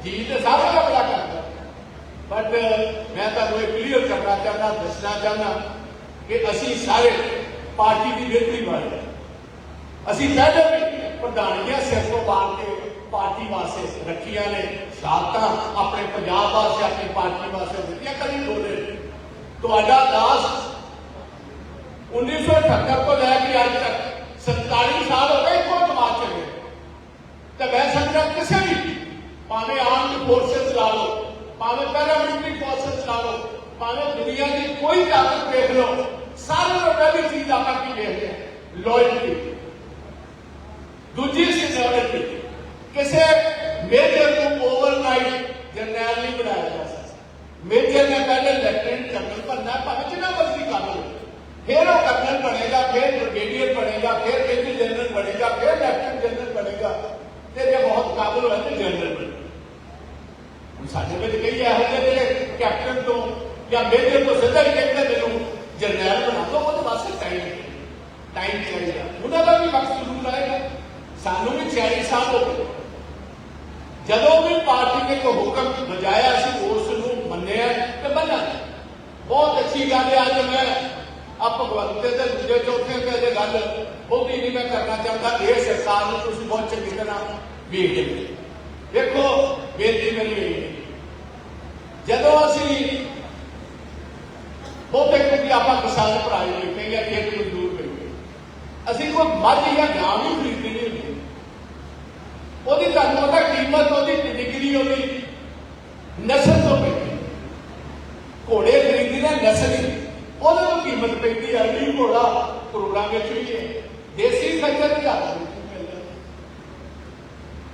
ਜੀ ਤੇ ਸਾਰਾ ਦਾ ਬੜਾ ਕਰਦਾ ਬਟ ਮੈਂ ਤੁਹਾਨੂੰ ਇਹ ਕਲੀਅਰ ਕਰਨਾ ਚਾਹੁੰਦਾ, ਦੱਸਣਾ ਚਾਹੁੰਦਾ ਕਿ ਅਸੀਂ ਸਾਰੇ ਪਾਰਟੀ ਦੀ ਬਿਹਤਰੀ ਵਾਲੇ ਹਾਂ। ਅਸੀਂ ਪਹਿਲੇ ਵੀ ਪ੍ਰਧਾਨੀਆਂ ਸਿਰ ਤੋਂ ਬਾਹਰ ਕੇ ਪਾਰਟੀ ਵਾਸਤੇ ਰੱਖੀਆਂ ਨੇ। ਸ਼ਹਾਦਤਾਂ ਆਪਣੇ ਪੰਜਾਬ ਵਾਸਤੇ, ਆਪਣੀ ਪਾਰਟੀ ਵਾਸਤੇ ਦਿੱਤੀਆਂ। ਕਦੀ ਬੋਲੇ ਤੁਹਾਡਾ ਦਾਸ 1978 ਤੋਂ ਲੈ ਕੇ ਅੱਜ ਤੱਕ 47 ਸਾਲ ਹੋ ਗਏ ਇੱਕੋ ਜਮਾਤ ਚ ਗਏ ਤੇ ਮੈਂ ਸਮਝਦਾ ਕਿਸੇ ਵੀ, ਭਾਵੇਂ ਆਰਮਡ ਫੋਰਸਸ ਲਾ ਲਓ, ਭਾਵੇਂ ਪੈਰਾਮਿਲਟਰੀ ਫੋਰਸਸ ਲਾ ਲਓ, ਭਾਵੇਂ ਦੁਨੀਆ ਦੀ ਕੋਈ ਤਾਕਤ ਦੇਖ ਲਓ, ਸਾਰੇ ਤੋਂ ਪਹਿਲੀ ਚੀਜ਼ ਆਪਾਂ ਕੀ ਵੇਖਦੇ ਹਾਂ? ਲਾਇਲਟੀ ਦੂਜੀ ਸਿਕਿਉਰਿਟੀ ਕਿਸੇ ਮੇਜਰ ਨੂੰ ਓਵਰਨਾਈਟ ਜਰਨੈਲ ਨਹੀਂ ਬਣਾਇਆ ਜਾ ਸਕਦਾ। ਮੇਜਰ ਨੇ ਪਹਿਲੇ ਲੈਫਟੀਨੈਂਟ ਜਨਰਲ ਬਣਨਾ, ਭਾਵੇਂ ਜਿੰਨਾ ਮਰਜ਼ੀ ਕਰ ਲਓ। ਫਿਰ ਉਹ ਕਰਨਲ ਬਣੇਗਾ, ਫਿਰ ਬ੍ਰਿਗੇਡੀਅਰ ਬਣੇਗਾ, ਫਿਰ ਮੇਜਰ ਜਨਰਲ ਬਣੇਗਾ ਫਿਰ ਲੈਫਟੀਨੈਂਟ ਜਨਰਲ ਬਣੇਗਾ ਤੇ ਜੇ ਬਹੁਤ ਕਾਬਲ ਹੋਇਆ ਤੇ ਜਨਰਲ ਬਣੇਗਾ ਹੁਣ ਸਾਡੇ ਵਿੱਚ ਕਈ ਇਹੋ ਜਿਹੇ ਜਿਹੜੇ ਕੈਪਟਨ ਤੋਂ ਜਾਂ ਮੇਜਰ ਤੋਂ ਸਿੱਧਾ ਹੀ ਕਹਿੰਦੇ ਮੈਨੂੰ ਜਰਨੈਲ ਬਣਾ ਦਿਓ ਉਹਦੇ ਵਾਸਤੇ ਟਾਈਮ ਟਾਈਮ ਚਾਹੀਦਾ ਉਹਨਾਂ ਦਾ ਵੀ ਵਕਤ ਜ਼ਰੂਰ ਆਏਗਾ ਸਾਨੂੰ ਵੀ 40 ਸਾਲ ਹੋ ਗਏ ਜਦੋਂ ਵੀ ਪਾਰਟੀ ਨੇ ਕੋਈ ਹੁਕਮ ਵਜਾਇਆ ਸੀ ਉਸ ਨੂੰ ਮੰਨਿਆ ਤੇ ਮੰਨਾਂਗੇ ਬਹੁਤ ਅੱਛੀ ਗੱਲ ਹੈ ਅੱਜ ਮੈਂ ਆ ਭਗਵੰਤ ਦੇ ਤੇ ਦੂਜੇ ਚੌਥੇ ਤੇ ਜੇ ਗੱਲ ਬਹੁਤੀ ਨਹੀਂ ਮੈਂ ਕਰਨਾ ਚਾਹੁੰਦਾ ਇਹ ਸਰਕਾਰ ਨੂੰ ਤੁਸੀਂ ਬਹੁਤ ਚੰਗੀ ਤਰ੍ਹਾਂ ਵੇਖ ਲਿਓ ਦੇਖੋ ਬੇਨਤੀ ਮੇਰੀ ਇਹ ਹੈ ਜਦੋਂ ਅਸੀਂ ਬਹੁਤੇ ਕਿਉਂਕਿ ਆਪਾਂ ਕਿਸਾਨ ਭਰਾ ਹੀ ਬੈਠੇ ਜਾਂ ਖੇਤ ਮਜ਼ਦੂਰ ਬੈਠੇ ਅਸੀਂ ਕੋਈ ਮੱਝ ਜਾਂ ਗਾਂ ਵੀ ਖਰੀਦਣੀ ਨਹੀਂ ਹੁੰਦੀ ਉਹਦੀ ਤੁਹਾਨੂੰ ਪਤਾ ਕੀਮਤ ਉਹਦੀ ਡਿਗਰੀ ਉਹਦੀ ਨਸਲ ਤੋਂ ਪੈਂਦੀ ਘੋੜੇ ਖਰੀਦਣੇ ਨਸਲ। ਹੀ ਉਹਦੇ ਤੋਂ ਕੀਮਤ ਪੈਂਦੀ ਹੈ ਵੀ ਘੋੜਾ ਕਰੋੜਾਂ ਵਿੱਚ ਵੀ ਹੈ। ਦੇਸੀ ਖੱਜਰ ਹਜ਼ਾਰਾਂ ਵਿੱਚ ਵੀ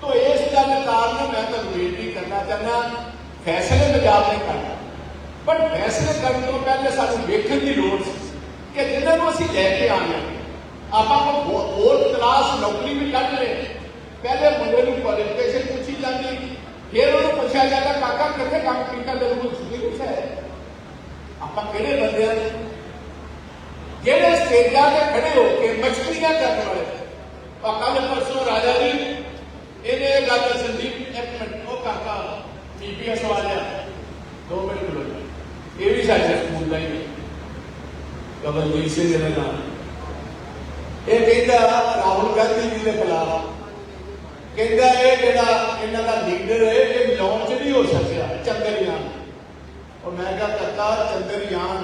ਤੋ ਇਸ ਗੱਲ ਕਾਰਨ ਮੈਂ ਤੁਹਾਨੂੰ ਬੇਨਤੀ ਕਰਨਾ ਚਾਹੁੰਦਾ, ਫੈਸਲੇ ਪੰਜਾਬ ਨੇ ਕਰਨਾ। ਪਰ ਫੈਸਲੇ ਕਰਨ ਤੋਂ ਪਹਿਲੇ ਸਾਨੂੰ ਵੇਖਣ ਦੀ ਲੋੜ ਸੀ ਕਿ ਜਿਨ੍ਹਾਂ ਨੂੰ ਅਸੀਂ ਲੈ ਕੇ ਆਏ ਆਪਾਂ ਨੂੰ ਹੋਰ ਕਲਾਸ ਨੌਕਰੀ ਵੀ ਕੱਢ ਲੈ ਪਹਿਲੇ ਮੁੰਡੇ ਨੂੰ ਕੁਆਲੀਫਿਕੇਸ਼ਨ ਪੁੱਛੀ ਜਾਂਦੀ, ਫਿਰ ਉਹਨੂੰ ਪੁੱਛਿਆ ਜਾਂਦਾ, ਕਾਕਾ, ਕਿੱਥੇ ਕੰਮ ਕੀਤਾ? ਤੇਰੇ ਕੋਲ ਸੁਣੀ ਕੁਛ ਆਪਾਂ ਕਿਹੜੇ ਬੰਦੇ ਆ ਜਿਹੜੇ ਸਟੇਜਾਂ ਤੇ ਖੜੇ ਹੋ ਕੇ ਮਸ਼ਕਰੀਆਂ ਕਰਨ ਵਾਲੇ। ਆ ਕੱਲ ਪਰਸੋਂ ਰਾਜਾ ਜੀ, ਇਹਨੇ ਇਹ ਗੱਲ ਸੰਦੀਪ ਇੱਕ ਮਿੰਟ, ਉਹ ਕਾਕਾ ਪੀਪੀਐਸ ਵਾਲਿਆ ਦੋ ਮਿੰਟ ਖਲੋ ਜਾ। ਇਹ ਵੀ ਸਾਡੇ ਸਕੂਲ ਦਾ ਹੀ ਹੈ ਕਬਲਜੀਤ ਸਿੰਘ ਦੇ। ਨਾਮ ਇਹ ਕਹਿੰਦਾ, ਰਾਹੁਲ ਗਾਂਧੀ ਜੀ ਦੇ ਖਿਲਾਫ। ਕਹਿੰਦਾ, ਇਹ ਜਿਹੜਾ ਇਹਨਾਂ ਦਾ ਲੀਡਰ ਹੈ, ਇਹ ਲਾਂਚ ਨਹੀਂ ਹੋ ਸਕਿਆ ਚੰਦਰਯਾਨ। ਔਰ ਮੈਂ ਕਿਹਾ ਕੱਕਾ ਚੰਦਰਯਾਨ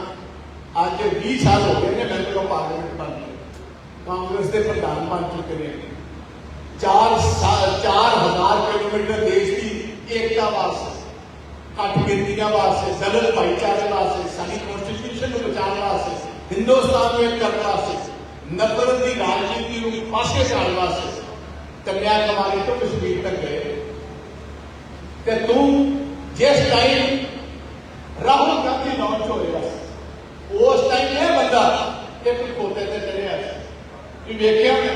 ਅੱਜ 20 ਸਾਲ ਹੋ ਗਏ ਨੇ ਮੈਂਬਰ ਆਫ ਪਾਰਲੀਮੈਂਟ ਬਣ ਗਏ ਕਾਂਗਰਸ ਦੇ ਪ੍ਰਧਾਨ ਬਣ ਚੁੱਕੇ ਨੇ। 4 4000 ਕਿਲੋਮੀਟਰ ਦੇਸ਼ ਦੀ ਏਕਤਾ ਵਾਸਤੇ, ਘੱਟ ਗਿਣਤੀਆਂ ਵਾਸਤੇ ਜ਼ਲਲ ਭਾਈਚਾਰੇ ਵਾਸਤੇ, ਸਾਡੀ ਕਨਸਟੀਟਿਊਸ਼ਨ ਨੂੰ ਬਚਾਉਣ ਵਾਸਤੇ, ਹਿੰਦੁਸਤਾਨ ਨੂੰ ਇੱਕ ਕਰਨ ਵਾਸਤੇ, ਨਫ਼ਰਤ ਦੀ ਰਾਜਨੀਤੀ ਨੂੰ ਪਾਸੇ ਛਾੜਨ ਵਾਸਤੇ, ਕੰਨਿਆ ਕੁਮਾਰੀ ਤੋਂ ਕਸ਼ਮੀਰ ਤੱਕ ਗਏ। ਤੇ ਤੂੰ ਜਿਸ ਟਾਈਮ ਰਾਹੁਲ ਗਾਂਧੀ ਲਾਂਚ ਹੋਇਆ ਉਸ ਟਾਈਮ ਇਹ ਬੰਦਾ ਇੱਕ ਕੋਟੇ ਤੇ ਚੜਿਆ ਵੀ ਵੇਖਿਆ ਮੈਂ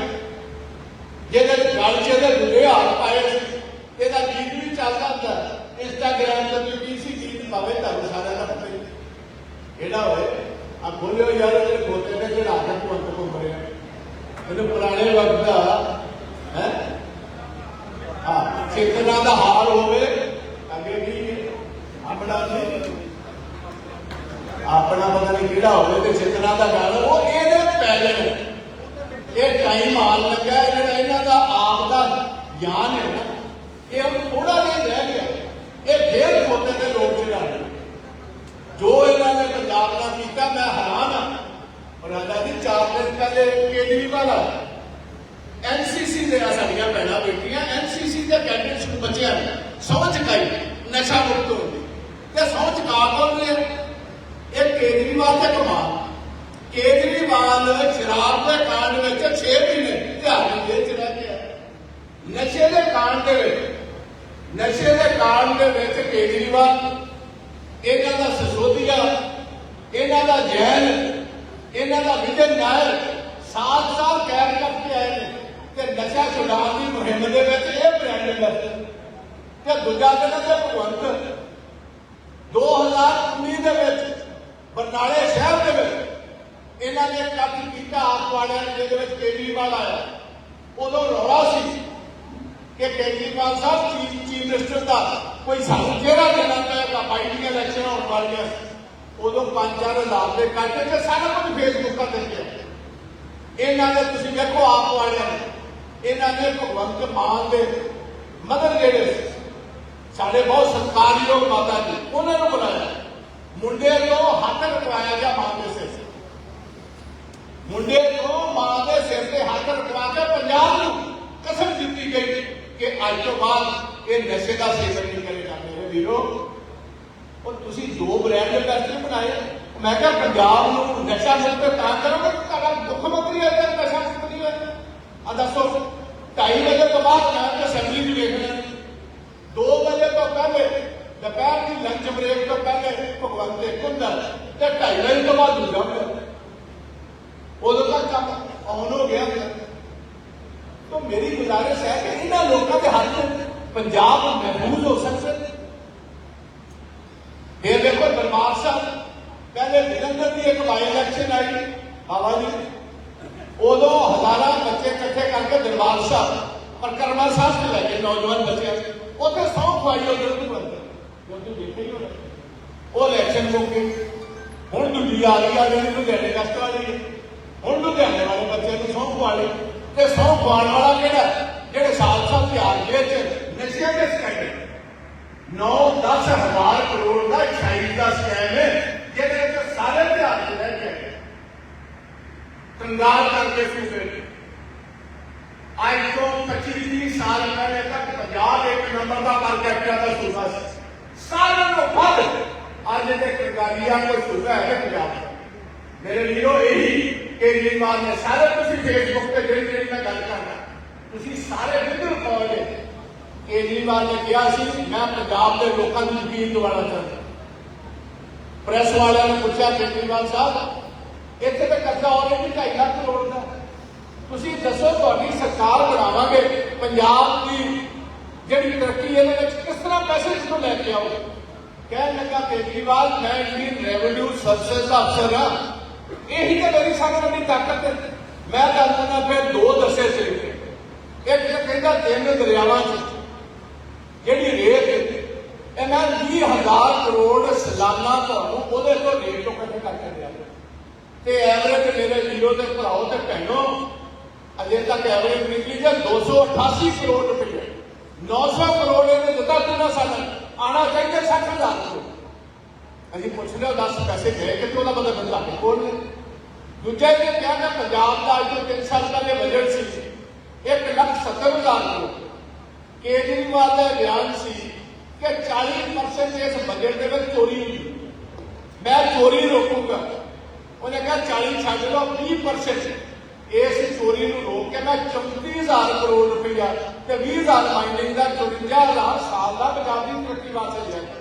ਜਿਹਦੇ ਗਲ 'ਚ ਇਹਦੇ ਦੂਜੇ ਹੱਥ ਪਾਏ ਸੀ, ਇਹਦਾ ਗੀਤ ਵੀ ਚੱਲਦਾ ਹੁੰਦਾ। ਇੰਸਟਾਗ੍ਰਾਮ ਤੇ ਵੀ ਕੀ ਗੀਤ ਪਾਵੇ, ਤੁਹਾਨੂੰ ਸਾਰਿਆਂ ਦਾ ਪਤਾ ਹੀ ਇਹਦਾ ਹੋਏ ਆ ਬੋਲਿਓ ਯਾਰ ਜਿਹੜੇ ਕੋਟੇ ਤੇ ਚੜਾ ਕੇ ਭੁੰਤ ਘੁੰਮ ਰਿਹਾ ਇਹਨੂੰ ਪੁਰਾਣੇ ਵਕਤ ਦਾ, ਹੈ? ਹਾਂ, ਚੇਤਨਾ ਦਾ ਹਾਲ ਹੋਵੇ ਅੱਗੇ ਕੀ ਆਪਣਾ ਨਹੀਂ ਆਪਣਾ ਪਤਾ ਨਹੀਂ ਕਿਹੜਾ ਹੋਵੇ ਤੇ ਚੇਤਨਾ ਦਾ ਗੱਲ ਉਹ ਇਹਦੇ ਪਹਿਲੇ ਨੂੰ। ਇਹ ਟਾਈਮ ਆਣ ਲੱਗਾ ਹੈ ਇਹਨਾਂ ਦਾ ਆਪ ਦਾ ਗਿਆਨ ਹੈ ਨਾ। ਇਹ ਥੋੜਾ ਜਿਹਾ ਰਹਿ ਗਿਆ। ਇਹ ਫੇਰ ਖੋਤੇ ਦੇ ਲੋਕ ਚੜਾਣੇ ਜੋ ਇਹਨਾਂ ਨੇ ਪੰਜਾਬ ਨਾਲ ਕੀਤਾ, ਮੈਂ ਹੈਰਾਨ ਹਾਂ। ਔਰ ਰਾਜਾ ਜੀ, ਚਾਰ ਦਿਨ ਪਹਿਲੇ ਕੇਜਰੀਵਾਲ ਆ ਐਨਸੀਸੀ ਦੇ ਆ ਸਾਡੀਆਂ ਭੈਣਾਂ ਬੇਟੀਆਂ ਐਨਸੀਸੀ ਦੇ ਕੈਡਿਟਸ ਨੂੰ ਬੱਚਿਆਂ ਨੇ ਸਹੁੰ ਨਸ਼ਾ ਮੁਕਤ ਹੋਣ ਦੀ। ਤੇ ਸਹੁੰ ਚੁਕਾ ਕੋਲ ਨੇ ਇਹ ਕੇਜਰੀਵਾਲ ਤੇ ਕਮਾਲ। ਕੇਜਰੀਵਾਲ ਸ਼ਰਾਬ ਦੇ ਕਾਂਡ ਵਿੱਚ 6 ਮਹੀਨੇ ਦਿਹਾੜੀ ਦੇ ਚ ਰਹਿ ਗਿਆ। ਨਸ਼ੇ ਦੇ ਕਾਂਡ ਦੇ ਵਿੱਚ, ਨਸ਼ੇ ਦੇ ਕਾਂਡ ਦੇ ਵਿੱਚ ਕੇਜਰੀਵਾਲ, ਇਹਨਾਂ ਦਾ ਸਸੋਦੀਆ, ਇਹਨਾਂ ਦਾ ਜੈਨ, ਇਹਨਾਂ ਦਾ ਵਿਜਨ ਨਾਇਰ ਸਾਲ ਸਾਲ ਕੈਦ ਕਰਕੇ ਆਏ ਨੇ। ਤੇ ਨਸ਼ਾ ਛੁਡਾਉਣ ਦੀ ਮੁਹਿੰਮ ਦੇ ਵਿੱਚ ਇਹ ਬ੍ਰਾਂਡ ਹੈ ਤੇ ਦੂਜਾ ਦਿਨ ਤੇ ਭਗਵੰਤ 2019 ਦੇ ਵਿੱਚ ਬਰਨਾਲੇ ਸ਼ਹਿਰ ਦੇ ਵਿੱਚ ਇਹਨਾਂ ਨੇ ਕੱਟ ਕੀਤਾ ਆਪ ਵਾਲਿਆਂ ਨੇ ਜਿਹਦੇ ਵਿੱਚ ਕੇਜਰੀਵਾਲ ਆਇਆ। ਉਦੋਂ ਰੌਲਾ ਸੀ ਕਿ Kejriwal sahib chief chief minister ਦਾ ਕੋਈ ਸਾਨੂੰ ਜਿਹੜਾ ਦੇਣਾ ਪਏਗਾ ਬਾਈਡਿੰਗ ਇਲੈਕਸ਼ਨ ਹੋਣ ਵਾਲੀਆਂ ਉਦੋਂ 5-4000 ਦੇ ਕੱਟ ਕੇ ਸਾਰਾ ਕੁਝ ਫੇਸਬੁੱਕ ਤੇ ਦਿੱਤੇ ਇਹਨਾਂ ਦੇ ਤੁਸੀਂ ਵੇਖੋ ਆਪ ਵਾਲਿਆਂ ਨੇ ਇਹਨਾਂ ਨੇ ਭਗਵੰਤ ਮਾਨ ਦੇ ਮਦਰ ਜਿਹੜੇ ਸੀ, ਸਾਡੇ ਬਹੁਤ ਸਤਿਕਾਰਯੋਗ ਮਾਤਾ ਜੀ ਉਹਨਾਂ ਨੂੰ ਬੁਲਾਇਆ। ਮੁੰਡੇ ਤੋਂ ਹੱਥ ਰਖਵਾਇਆ ਗਿਆ ਮਾਂ ਦੇ ਸਿਰ ਮੁੰਡੇ ਤੋਂ ਮਾਂ ਦੇ ਸਿਰ ਤੇ ਹੱਥ ਰਖਵਾ ਕੇ ਪੰਜਾਬ ਨੂੰ ਕਸਮ ਦਿੱਤੀ ਗਈ ਕਿ ਅੱਜ ਤੋਂ ਬਾਅਦ ਇਹ ਨਸ਼ੇ ਦਾ ਸੇਵਨ ਨਹੀਂ ਕਰੇਗਾ ਮੇਰੇ ਵੀਰੋ, ਉਹ ਤੁਸੀਂ ਦੋ ਬ੍ਰਾਂਡ ਅੰਬੈਸਡਰ ਬਣਾਏ, ਮੈਂ ਕਿਹਾ ਪੰਜਾਬ ਨੂੰ ਨਸ਼ਾ ਮੁਕਤ ਤਾਂ ਕਰੋਗੇ ਤੁਹਾਡਾ ਮੁੱਖ ਮੰਤਰੀ ਹੈ ਨਸ਼ਾ ਮੁਕਤ ਨਹੀਂ ਹੋਇਆ ਆ ਦੱਸੋ 2:30 ਵਜੇ ਤੋਂ ਬਾਅਦ ਮੈਂ ਅਸੈਂਬਲੀ ਨੂੰ ਵੇਖਣਾ 2 ਵਜੇ ਤੋਂ ਪਹਿਲੇ ਦੁਪਹਿਰ کی لنچ بریک تو پہلے ਭਗਵੰਤ ਦੇ ਕੁੰਦਰ ਤੇ ਢਾਈ ਵਜੇ ਤੋਂ ਬਾਅਦ ਦੂਜਾ ਹੋਇਆ ਉਦੋਂ ਤੱਕ ਕੰਮ ਆਨ ਹੋ ਗਿਆ ਤਾਂ ਮੇਰੀ ਗੁਜ਼ਾਰਿਸ਼ ਹੈ ਕਿ ਇਹਨਾਂ ਲੋਕਾਂ ਦੇ ਹੱਥ ਪੰਜਾਬ ਮਹਿਫੂਜ਼ ਹੋ پھر دیکھو دربار صاحب پہلے جلندر کی ایک بائی الیکشن آئی بابا جی ادو ہزارہ بچے کٹھے کر کے دربار صاحب پرکرما صاحب سے لے کے نوجوان بچے اتنے سو خوائی ادھر بنتے ਉਹ ਇਲੈਕਸ਼ਨ ਹੋ ਗਈ ਹੁਣ ਦੂਜੀ ਆ ਰਹੀ ਆ, ਜਿਹੜੀ ਲੁਧਿਆਣੇ ਕਸਟ ਵਾਲੀ ਹੈ ਹੁਣ ਲੁਧਿਆਣੇ ਵਾਲੇ ਬੱਚੇ ਨੂੰ ਸੌਂਹ ਪਵਾ ਤੇ ਸੌਂਹ ਪਵਾਉਣ ਵਾਲਾ ਕਿਹੜਾ? ਜਿਹੜੇ ਸਾਲ ਸਾਲ ਤਿਆਰ ਜੇ ਚ ਨਸ਼ਿਆਂ ਦੇ ਸਕੈਂਡਲ 9-10 ਹਜ਼ਾਰ ਕਰੋੜ ਦਾ ਐਕਸਾਈਜ਼ ਦਾ ਸਕੈਮ ਹੈ, ਜਿਹਦੇ ਵਿੱਚ ਸਾਰੇ ਤਿਆਰ ਚ ਰਹਿ ਗਏ ਕੰਗਾਲ ਕਰਕੇ ਸੂਬੇ ਨੇ। ਅੱਜ ਤੋਂ 25 ਸਾਲ ਪਹਿਲੇ ਤੱਕ ਪੰਜਾਬ ਇੱਕ ਨੰਬਰ ਦਾ ਪਰ ਦਾ ਸੂਬਾ ਸੀ। ਸਾਰਿਆਂ ਨੂੰ ਵੱਧ ਅੱਜ ਦੇ ਕੰਗਾਲੀਆਂ ਕੋਈ ਸੂਬਾ ਹੈ ਪੰਜਾਬ ਮੇਰੇ ਵੀਰੋ, ਇਹੀ ਕੇਜਰੀਵਾਲ ਨੇ ਸਾਰੇ ਤੁਸੀਂ ਫੇਸਬੁੱਕ ਤੇ ਜਿਹੜੀ ਜਿਹੜੀ ਮੈਂ ਗੱਲ ਕਰਦਾ, ਤੁਸੀਂ ਸਾਰੇ ਬਿਲਕੁਲ ਕਹੋਗੇ ਕੇਜਰੀਵਾਲ ਨੇ ਕਿਹਾ ਸੀ, ਮੈਂ ਪੰਜਾਬ ਦੇ ਲੋਕਾਂ ਨੂੰ ਯਕੀਨ ਦਿਵਾਉਣਾ ਚਾਹੁੰਦਾ। ਪ੍ਰੈਸ ਵਾਲਿਆਂ ਨੇ ਪੁੱਛਿਆ, ਕੇਜਰੀਵਾਲ ਸਾਹਿਬ, ਇੱਥੇ ਤਾਂ ਕਰਜ਼ਾ ਆਲਰੇਡੀ 2.5 ਲੱਖ ਕਰੋੜ ਦਾ। ਤੁਸੀਂ ਦੱਸੋ, ਤੁਹਾਡੀ ਸਰਕਾਰ ਬਣਾਵਾਂਗੇ ਪੰਜਾਬ ਦੀ ਜਿਹੜੀ ਤਰੱਕੀ ਇਹਦੇ ਵਿੱਚ ਤਰ੍ਹਾਂ ਪੈਸੇ ਇਸ ਲੈ ਕੇ ਆਓ। ਕਹਿਣ ਲੱਗਾ ਕੇਜਰੀਵਾਲ ਮੈਂ ਇੰਡੀਅਨ ਰੈਵਨਿਊ ਸਰਵਿਸ ਦਾ ਅਫਸਰ ਹਾਂ। ਇਹੀ ਤਾਂ ਮੇਰੀ ਸਾਰਿਆਂ ਵੱਡੀ ਤਾਕਤ ਹੈ। ਮੈਂ ਤੁਹਾਨੂੰ ਨਾ ਫਿਰ ਦੋ ਦੱਸੇ ਤਰੀਕੇ ਇੱਕ ਤਾਂ ਕਹਿੰਦਾ ਤਿੰਨ ਦਰਿਆਵਾਂ 'ਚ ਜਿਹੜੀ ਰੇਤ ਹੈ, ਇਹਨਾਂ 20000 ਕਰੋੜ ਸਾਲਾਨਾ ਤੁਹਾਨੂੰ ਉਹਦੇ ਤੋਂ ਰੇਟ ਤੋਂ ਇਕੱਠੇ ਕਰਕੇ ਦਿਆ। ਤੇ ਐਵਰੇਜ ਮੇਰੇ ਵੀਰੋ ਤੇ ਭਰਾਓ ਤੇ ਭੈਣੋ ਅਜੇ ਤੱਕ ਐਵਰੇਜ ਨਿਕਲੀ ਜੇ 288 ਕਰੋੜ ਰੁਪਏ 900 ਕਰੋੜ ਇਹਨੇ ਦਿੱਤਾ ਕਿੰਨਾ ਸਾਲ ਆਣਾ ਚਾਹੀਦਾ 60000 ਕਰੋੜ ਅਸੀਂ ਪੁੱਛ ਲਿਆ 10 ਪੈਸੇ ਗਏ ਕਿੱਥੋਂ ਦਾ ਬੰਦਾ ਬੰਦਾ ਕੋਲ ਦੂਜੇ ਨੇ ਕਿਹਾ ਕਿ ਪੰਜਾਬ ਦਾ ਅੱਜ 3 ਸਾਲ ਪਹਿਲੇ ਬਜਟ ਸੀ। 1 ਲੱਖ 70 ਹਜ਼ਾਰ ਕਰੋੜ ਕੇਜਰੀਵਾਲ ਦਾ ਬਿਆਨ ਸੀ ਕਿ 40% ਇਸ ਬਜਟ ਦੇ ਵਿੱਚ ਚੋਰੀ ਹੋਈ ਮੈਂ ਚੋਰੀ ਰੋਕੂਗਾ। ਉਹਨੇ ਕਿਹਾ 40 ਛੱਡ ਲਓ 20% ਇਸ ਚੋਰੀ ਨੂੰ ਰੋਕ ਕੇ ਮੈਂ 34000 ਕਰੋੜ ਰੁਪਇਆ ਤੇ 20000 ਮਾਈਨਿੰਗ ਦਾ 54000 ਸਾਲ ਦਾ ਪੰਜਾਬ ਦੀ ਤਰੱਕੀ ਵਾਸਤੇ ਲਿਆ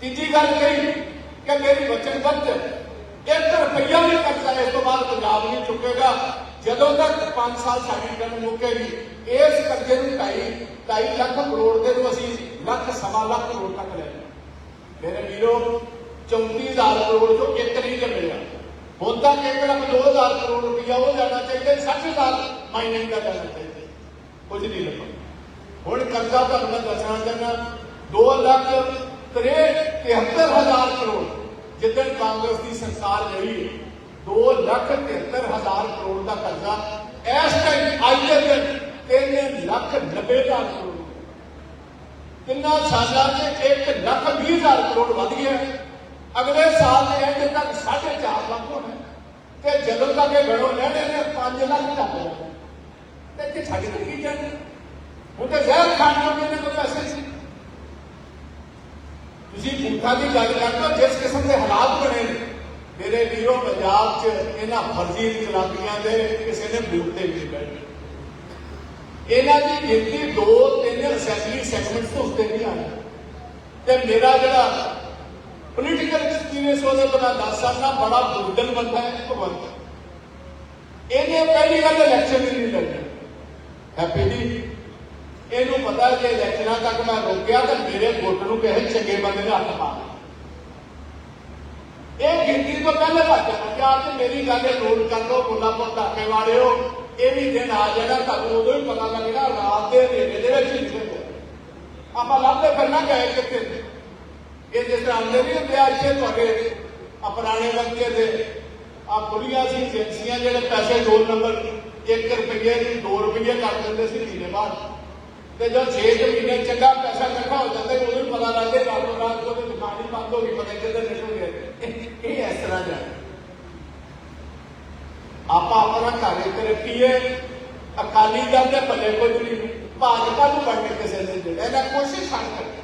ਤੀਜੀ ਗੱਲ ਕਹੀ ਕਿ ਮੇਰੀ ਵਚਨਬੱਧ ਇੱਕ ਰੁਪਈਆ ਵੀ ਕਰਜ਼ਾ ਇਸ ਤੋਂ ਬਾਅਦ ਪੰਜਾਬ ਨਹੀਂ ਚੁੱਕੇਗਾ। ਜਦੋਂ ਤੱਕ 5 ਸਾਲ ਸਾਡੀ ਟਰਮ ਮੁੱਕੇਗੀ, ਇਸ ਕਰਜ਼ੇ ਨੂੰ ਢਾਈ ਢਾਈ ਲੱਖ ਕਰੋੜ ਦੇ ਨੂੰ ਅਸੀਂ ਲੱਖ, ਸਵਾ ਲੱਖ ਕਰੋੜ ਤੱਕ ਲੈ ਮੇਰੇ ਵੀਰੋ 34000 ਕਰੋੜ ਚੋਂ ਇੱਕ ਨਹੀਂ ਜੇ ਮਿਲਿਆ ਹੁਣ ਤੱਕ ਇੱਕ ਲੱਖ 2000 ਕਰੋੜ ਰੁਪਇਆ ਉਹ ਜਾਣਾ ਚਾਹੀਦਾ 60000 ਮਾਈਨਿੰਗ ਦਾ ਜਾਣਾ ਚਾਹੀਦਾ। ਕੁਝ ਨਹੀਂ ਲੱਗਾ ਹੁਣ ਕਰਜ਼ਾ ਤੁਹਾਨੂੰ ਮੈਂ ਦੱਸਣਾ ਚਾਹੁੰਦਾ 2 ਲੱਖ 73000 ਕਰੋੜ, ਜਿੱਦਣ ਕਾਂਗਰਸ ਦੀ ਸਰਕਾਰ ਰਹੀ 2 ਲੱਖ 73000 ਕਰੋੜ ਦਾ ਕਰਜ਼ਾ ਇਸ ਟਾਈਮ ਅੱਜ ਦੇ ਦਿਨ 3 ਲੱਖ 90000 ਕਰੋੜ। ਕਿੰਨਾ ਸਾਲਾਂ 'ਚ 1 ਲੱਖ 20000 ਕਰੋੜ ਵੱਧ ਗਿਆ। ਅਗਲੇ ਸਾਲ ਦੇ ਐਂਡ ਤੱਕ 4.5 ਲੱਖ ਹੋਣਾ। ਤੇ ਜਦੋਂ ਤੱਕ ਇਹ ਗੜੋ ਲੈਣੇ ਨੇ 5 ਲੱਖ ਤੱਕ ਤੇ ਇੱਥੇ ਛੱਡ ਕੇ ਕੀ ਜਾਂਦੇ ਹੁਣ ਤੇ ਜ਼ਹਿਰ ਖਾਣ ਨੂੰ ਕਿਹਨੇ ਕੋਈ ਪੈਸੇ ਸੀ? ਤੁਸੀਂ ਝੂਠਾਂ ਦੀ ਗੱਲ ਕਰਦੇ ਜਿਸ ਕਿਸਮ ਦੇ ਹਾਲਾਤ ਬਣੇ ਨੇ। ਮੇਰੇ ਵੀਰੋ, ਪੰਜਾਬ 'ਚ ਇਹਨਾਂ ਫਰਜ਼ੀ ਇਨਕਲਾਬੀਆਂ ਦੇ ਕਿਸੇ ਨੇ ਬੂਟ ਤੇ ਨਹੀਂ ਬੈਠੇ। ਇਹਨਾਂ ਦੀ ਗਿਣਤੀ ਦੋ ਤਿੰਨ ਅਸੈਂਬਲੀ ਸੈਗਮੈਂਟਸ ਤੋਂ ਉੱਤੇ ਨਹੀਂ ਆਣੀ ਤੇ ਮੇਰਾ ਜਿਹੜਾ ਪੋਲੀਟੀਕਲ ਐਕਸਪੀਰੀਅੰਸ ਉਹਦੇ ਤੋਂ ਮੈਂ ਦੱਸ ਸਕਦਾ ਬੜਾ ਬੁੱਧਨ ਬੰਦਾ ਹੈ ਭਗਵੰਤ ਇਹਨੇ ਪਹਿਲੀ ਗੱਲ ਇਲੈਕਸ਼ਨ ਨਹੀਂ ਲੜਨੀ। ਹੈਪੀ ਜੀ, ਇਹਨੂੰ ਪਤਾ ਜੇ ਇਲੈਕਸ਼ਨਾਂ ਤੱਕ ਮੈਂ ਰੁਕਿਆ ਤਾਂ ਮੇਰੇ ਵੋਟ ਨੂੰ ਕਿਸੇ ਚੰਗੇ ਬੰਦੇ ਨੇ ਹੱਥ ਪਾ ਇਹ ਗਿਣਤੀ ਤੋਂ ਪਹਿਲੇ ਭੱਜ ਜਾਣਾ ਕਿ ਅੱਜ ਮੇਰੀ ਗੱਲ ਨੋਟ ਕਰ ਲਓ ਮੁੱਲਾਪੁਰ ਧਾਕੇ ਵਾਲਿਓ ਇਹ ਵੀ ਦਿਨ ਆ ਜਾਣਾ, ਤੁਹਾਨੂੰ ਉਦੋਂ ਹੀ ਪਤਾ ਲੱਗੇਗਾ, ਰਾਤ ਦੇ ਹਨੇਰੇ ਦੇ ਵਿੱਚ ਹੀ ਨਿਕਲ ਆਪਾਂ ਲੱਭਦੇ ਫਿਰਨਾ, ਗਏ ਕਿੱਥੇ? ਇਹ ਜਿਸ ਤਰ੍ਹਾਂ ਆਉਂਦੇ ਨਹੀਂ ਹੁੰਦੇ ਅੱਜ ਤੁਹਾਡੇ ਆ ਪੁਰਾਣੇ ਵਕਤੇ ਦੇ ਆ ਕੁੜੀਆਂ ਸੀ ਏਜੰਸੀਆਂ ਜਿਹੜੇ ਪੈਸੇ ਦੋ ਨੰਬਰ 1 ਰੁਪਏ ਨੂੰ 2 ਰੁਪਏ ਕਰ ਦਿੰਦੇ ਸੀ ਮਹੀਨੇ ਬਾਅਦ। ਤੇ ਜਦ 6 ਮਹੀਨੇ ਚੰਗਾ ਪੈਸਾ ਇਕੱਠਾ ਹੋ ਜਾਂਦਾ, ਤੇ ਉਦੋਂ ਪਤਾ ਲੱਗਦਾ ਰਾਤੋਂ ਰਾਤ ਉਹਦੀ ਦੁਕਾਨ ਹੀ ਬੰਦ ਹੋ ਗਈ, ਪਤਾ ਕਿੱਧਰ ਨਿਕਲ ਗਿਆ ਇਹ- ਇਸ ਤਰ੍ਹਾਂ ਜਾਂਦਾ ਆਪਾਂ ਆਪਣਾ ਘਰ ਇੱਕ ਰੱਖੀਏ, ਅਕਾਲੀ ਦਲ ਦੇ ਭਲੇ ਕੋਈ ਨਹੀਂ, ਭਾਜਪਾ ਨੂੰ ਬਣਨੇ ਕਿਸੇ ਨੇ ਜਿਹੜਾ ਇਹਨਾਂ ਕੋਸ਼ਿਸ਼ ਛੱਡ ਕਰ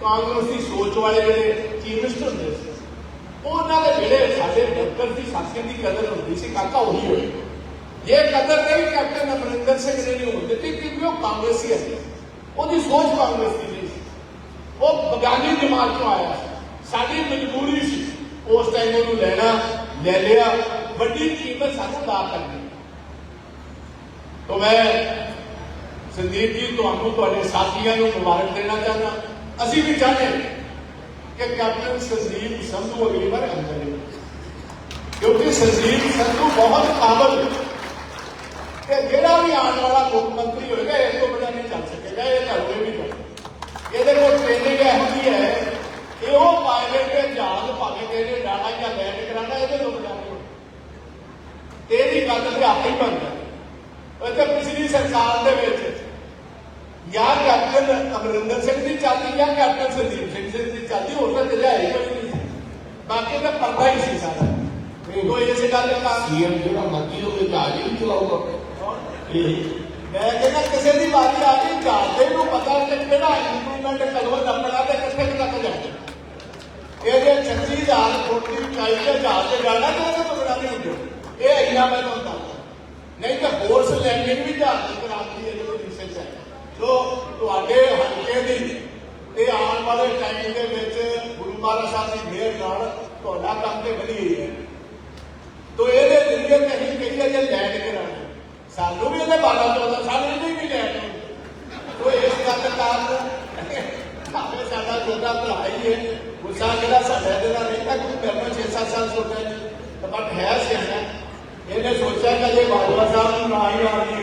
ਕਾਂਗਰਸ ਦੀ ਸੋਚ ਵਾਲੇ ਜਿਹੜੇ ਚੀਫ ਮਿਨਿਸਟਰ ਹੁੰਦੇ ਸੀ, ਉਹਨਾਂ ਦੇ ਜਿਹੜੇ ਸਾਡੇ ਵਰਕਰ ਦੀ ਸਾਥੀਆਂ ਦੀ ਕਦਰ ਹੁੰਦੀ ਸੀ, ਕਾਕਾ ਉਹੀ ਹੋਈ। ਇਹ ਕਦਰ ਨਹੀਂ ਕੈਪਟਨ ਅਮਰਿੰਦਰ ਸਿੰਘ ਨੇ ਨਹੀਂ ਹੋਣ ਦਿੱਤੀ, ਕਿਉਂਕਿ ਉਹ ਕਾਂਗਰਸੀ ਹੈ। ਉਹਦੀ ਸੋਚ ਕਾਂਗਰਸ ਦੀ ਨਹੀਂ ਸੀ। ਉਹ ਬਗਾਨੀ ਦਿਮਾਗ ਤੋਂ ਆਇਆ ਸੀ। ਸਾਡੀ ਮਜਬੂਰੀ ਸੀ, ਉਸ ਟਾਈਮ ਉਹਨੂੰ ਲੈਣਾ, ਲੈ ਲਿਆ, ਵੱਡੀ ਕੀਮਤ ਸਾਨੂੰ ਅਦਾ ਕਰਨੀ ਤੋਂ ਮੈਂ ਸੰਦੀਪ ਜੀ, ਤੁਹਾਨੂੰ, ਤੁਹਾਡੇ ਸਾਥੀਆਂ ਨੂੰ ਮੁਬਾਰਕ ਦੇਣਾ ਚਾਹੁੰਦਾ। ਅਸੀਂ ਵੀ ਚਾਹੁੰਦੇ ਹਾਂ ਕਿ ਕੈਪਟਨ ਸੰਦੀਪ ਸੰਧੂ ਅਗਲੀ ਵਾਰ ਅੰਦਰ ਆਏ ਕਿਉਂਕਿ ਸੰਦੀਪ ਸੰਧੂ ਬਹੁਤ ਕਾਬਲ ਹੈ ਜਿਹੜਾ ਵੀ ਆਉਣ ਵਾਲਾ ਮੁੱਖ ਮੰਤਰੀ ਹੋਏਗਾ ਇਸ ਤੋਂ ਬੜਾ ਨਹੀਂ ਚੱਲ ਸਕੇਗਾ, ਇਹ ਘਰੋਂ ਵੀ ਕਰ ਇਹਦੇ ਕੋਲ ਟ੍ਰੇਨਿੰਗ ਇਹੋ ਜਿਹੀ ਹੈ ਕਿ ਉਹ ਪਾਇਲਟ ਦੇ ਜਹਾਜ਼ ਭਾਵੇਂ ਕਿਹਨੇ ਡਾਣਾ ਜਾਂ ਲੈਂਡ ਕਰਾਣਾ ਇਹਦੇ ਤੋਂ ਬੜਾ ਨਹੀਂ। ਹੋਣਾ। ਇਹਦੀ ਗੱਲ ਤੇ ਆਪੇ ਹੀ ਬਣਦਾ। ਉਹ ਪਿਛਲੀ ਸਰਕਾਰ ਦੇ ਵਿੱਚ ਜਾਂ ਕੈਪਟਨ ਅਮਰਿੰਦਰ ਸਿੰਘ ਦੀ ਚੱਲਦੀ ਜਾਂ ਕੈਪਟਨ ਸੰਦੀਪ ਸਿੰਘ ਜੀ ਦੀ ਚੱਲਦੀ ਹੋਰ ਤਾਂ ਜਿਹੜਾ ਹੈ ਕੋਈ ਨਹੀਂ। ਬਾਕੀ ਤਾਂ ਪਰਦਾ ਹੀ ਸੀ ਸਾਰਾ। ਕੋਈ ਇਸ ਗੱਲ ਦਾ ਸੀਐਮ ਜਿਹੜਾ ਮਰਜ਼ੀ ਹੋਵੇ ਜਹਾਜ਼ ਹੀ ਚਲਾਊਗਾ। ਇਹ ਮੈਂ ਕਹਿੰਦਾ ਕਿਸੇ ਦੀ ਵਾਰੀ ਆ ਗਈ ਜਾਂਦੇ ਨੂੰ ਪਤਾ ਕਿ ਕਿਹੜਾ ਇੰਪਰੂਵਮੈਂਟ ਕਦੋਂ ਲੱਭਣਾ ਤੇ ਕਿੱਥੇ ਤੱਕ ਜਾਣਾ। ਇਹਦੇ 36000 ਫੁੱਟ ਦੀ ਉਚਾਈ ਤੇ ਜਹਾਜ਼ ਤੇ ਜਾਣਾ ਤੇ ਉਹਦੇ ਤੋਂ ਬੜਾ ਨਹੀਂ ਹੁੰਦੇ। ਇਹ ਇੰਨਾ ਮੈਂ ਤੁਹਾਨੂੰ ਦੱਸਦਾ। ਨਹੀਂ ਤਾਂ ਫੋਰਸ ਲੈਂਡਿੰਗ ਵੀ ਜਹਾਜ਼ ਤੇ ਕਰਾਉਂਦੀ ਹੈ ਜਦੋਂ ਰਿਸਰਚ ਤੁਹਾਡੇ ਹਲਕੇ ਦੀ ਤੇ ਆਉਣ ਵਾਲੇ ਟਾਈਮ ਦੇ ਵਿੱਚ ਗੁਰੂ ਮਹਾਰਾਜ ਸਾਹਿਬ ਦੀ ਮਿਹਰ ਨਾਲ ਤੁਹਾਡਾ ਕੰਮ ਤੇ ਵਧੀ ਹੈ। ਤੋ ਇਹਦੇ ਜ਼ਰੀਏ ਤੇ ਅਸੀਂ ਕਹੀਏ ਜੇ ਲੈਂਡ ਕਰਾਉਣਾ ਸਾਨੂੰ ਵੀ ਇਹਦੇ ਬਾਲਾ ਚੋਦਾ ਸਾਨੂੰ ਇਹਦੇ ਵੀ ਲੈਂਡ ਤੋ ਇਸ ਗੱਲ ਕਾਰਨ ਆਪੇ ਸਾਡਾ ਛੋਟਾ ਭਰਾ ਹੀ ਹੈ, ਗੁੱਸਾ ਜਿਹੜਾ ਸਾਡੇ ਦੇ ਨਾਲ ਰਹਿੰਦਾ ਕੋਈ ਕਰਨਾ 6-7 ਸਾਲ ਸੋਚਿਆ ਹੈ ਬਟ ਹੈ ਸਿਆਣਾ। ਇਹਨੇ ਸੋਚਿਆ ਕਿ ਜੇ ਬਾਬਾ ਸਾਹਿਬ ਨੂੰ ਨਾ ਹੀ ਆਉਣੀ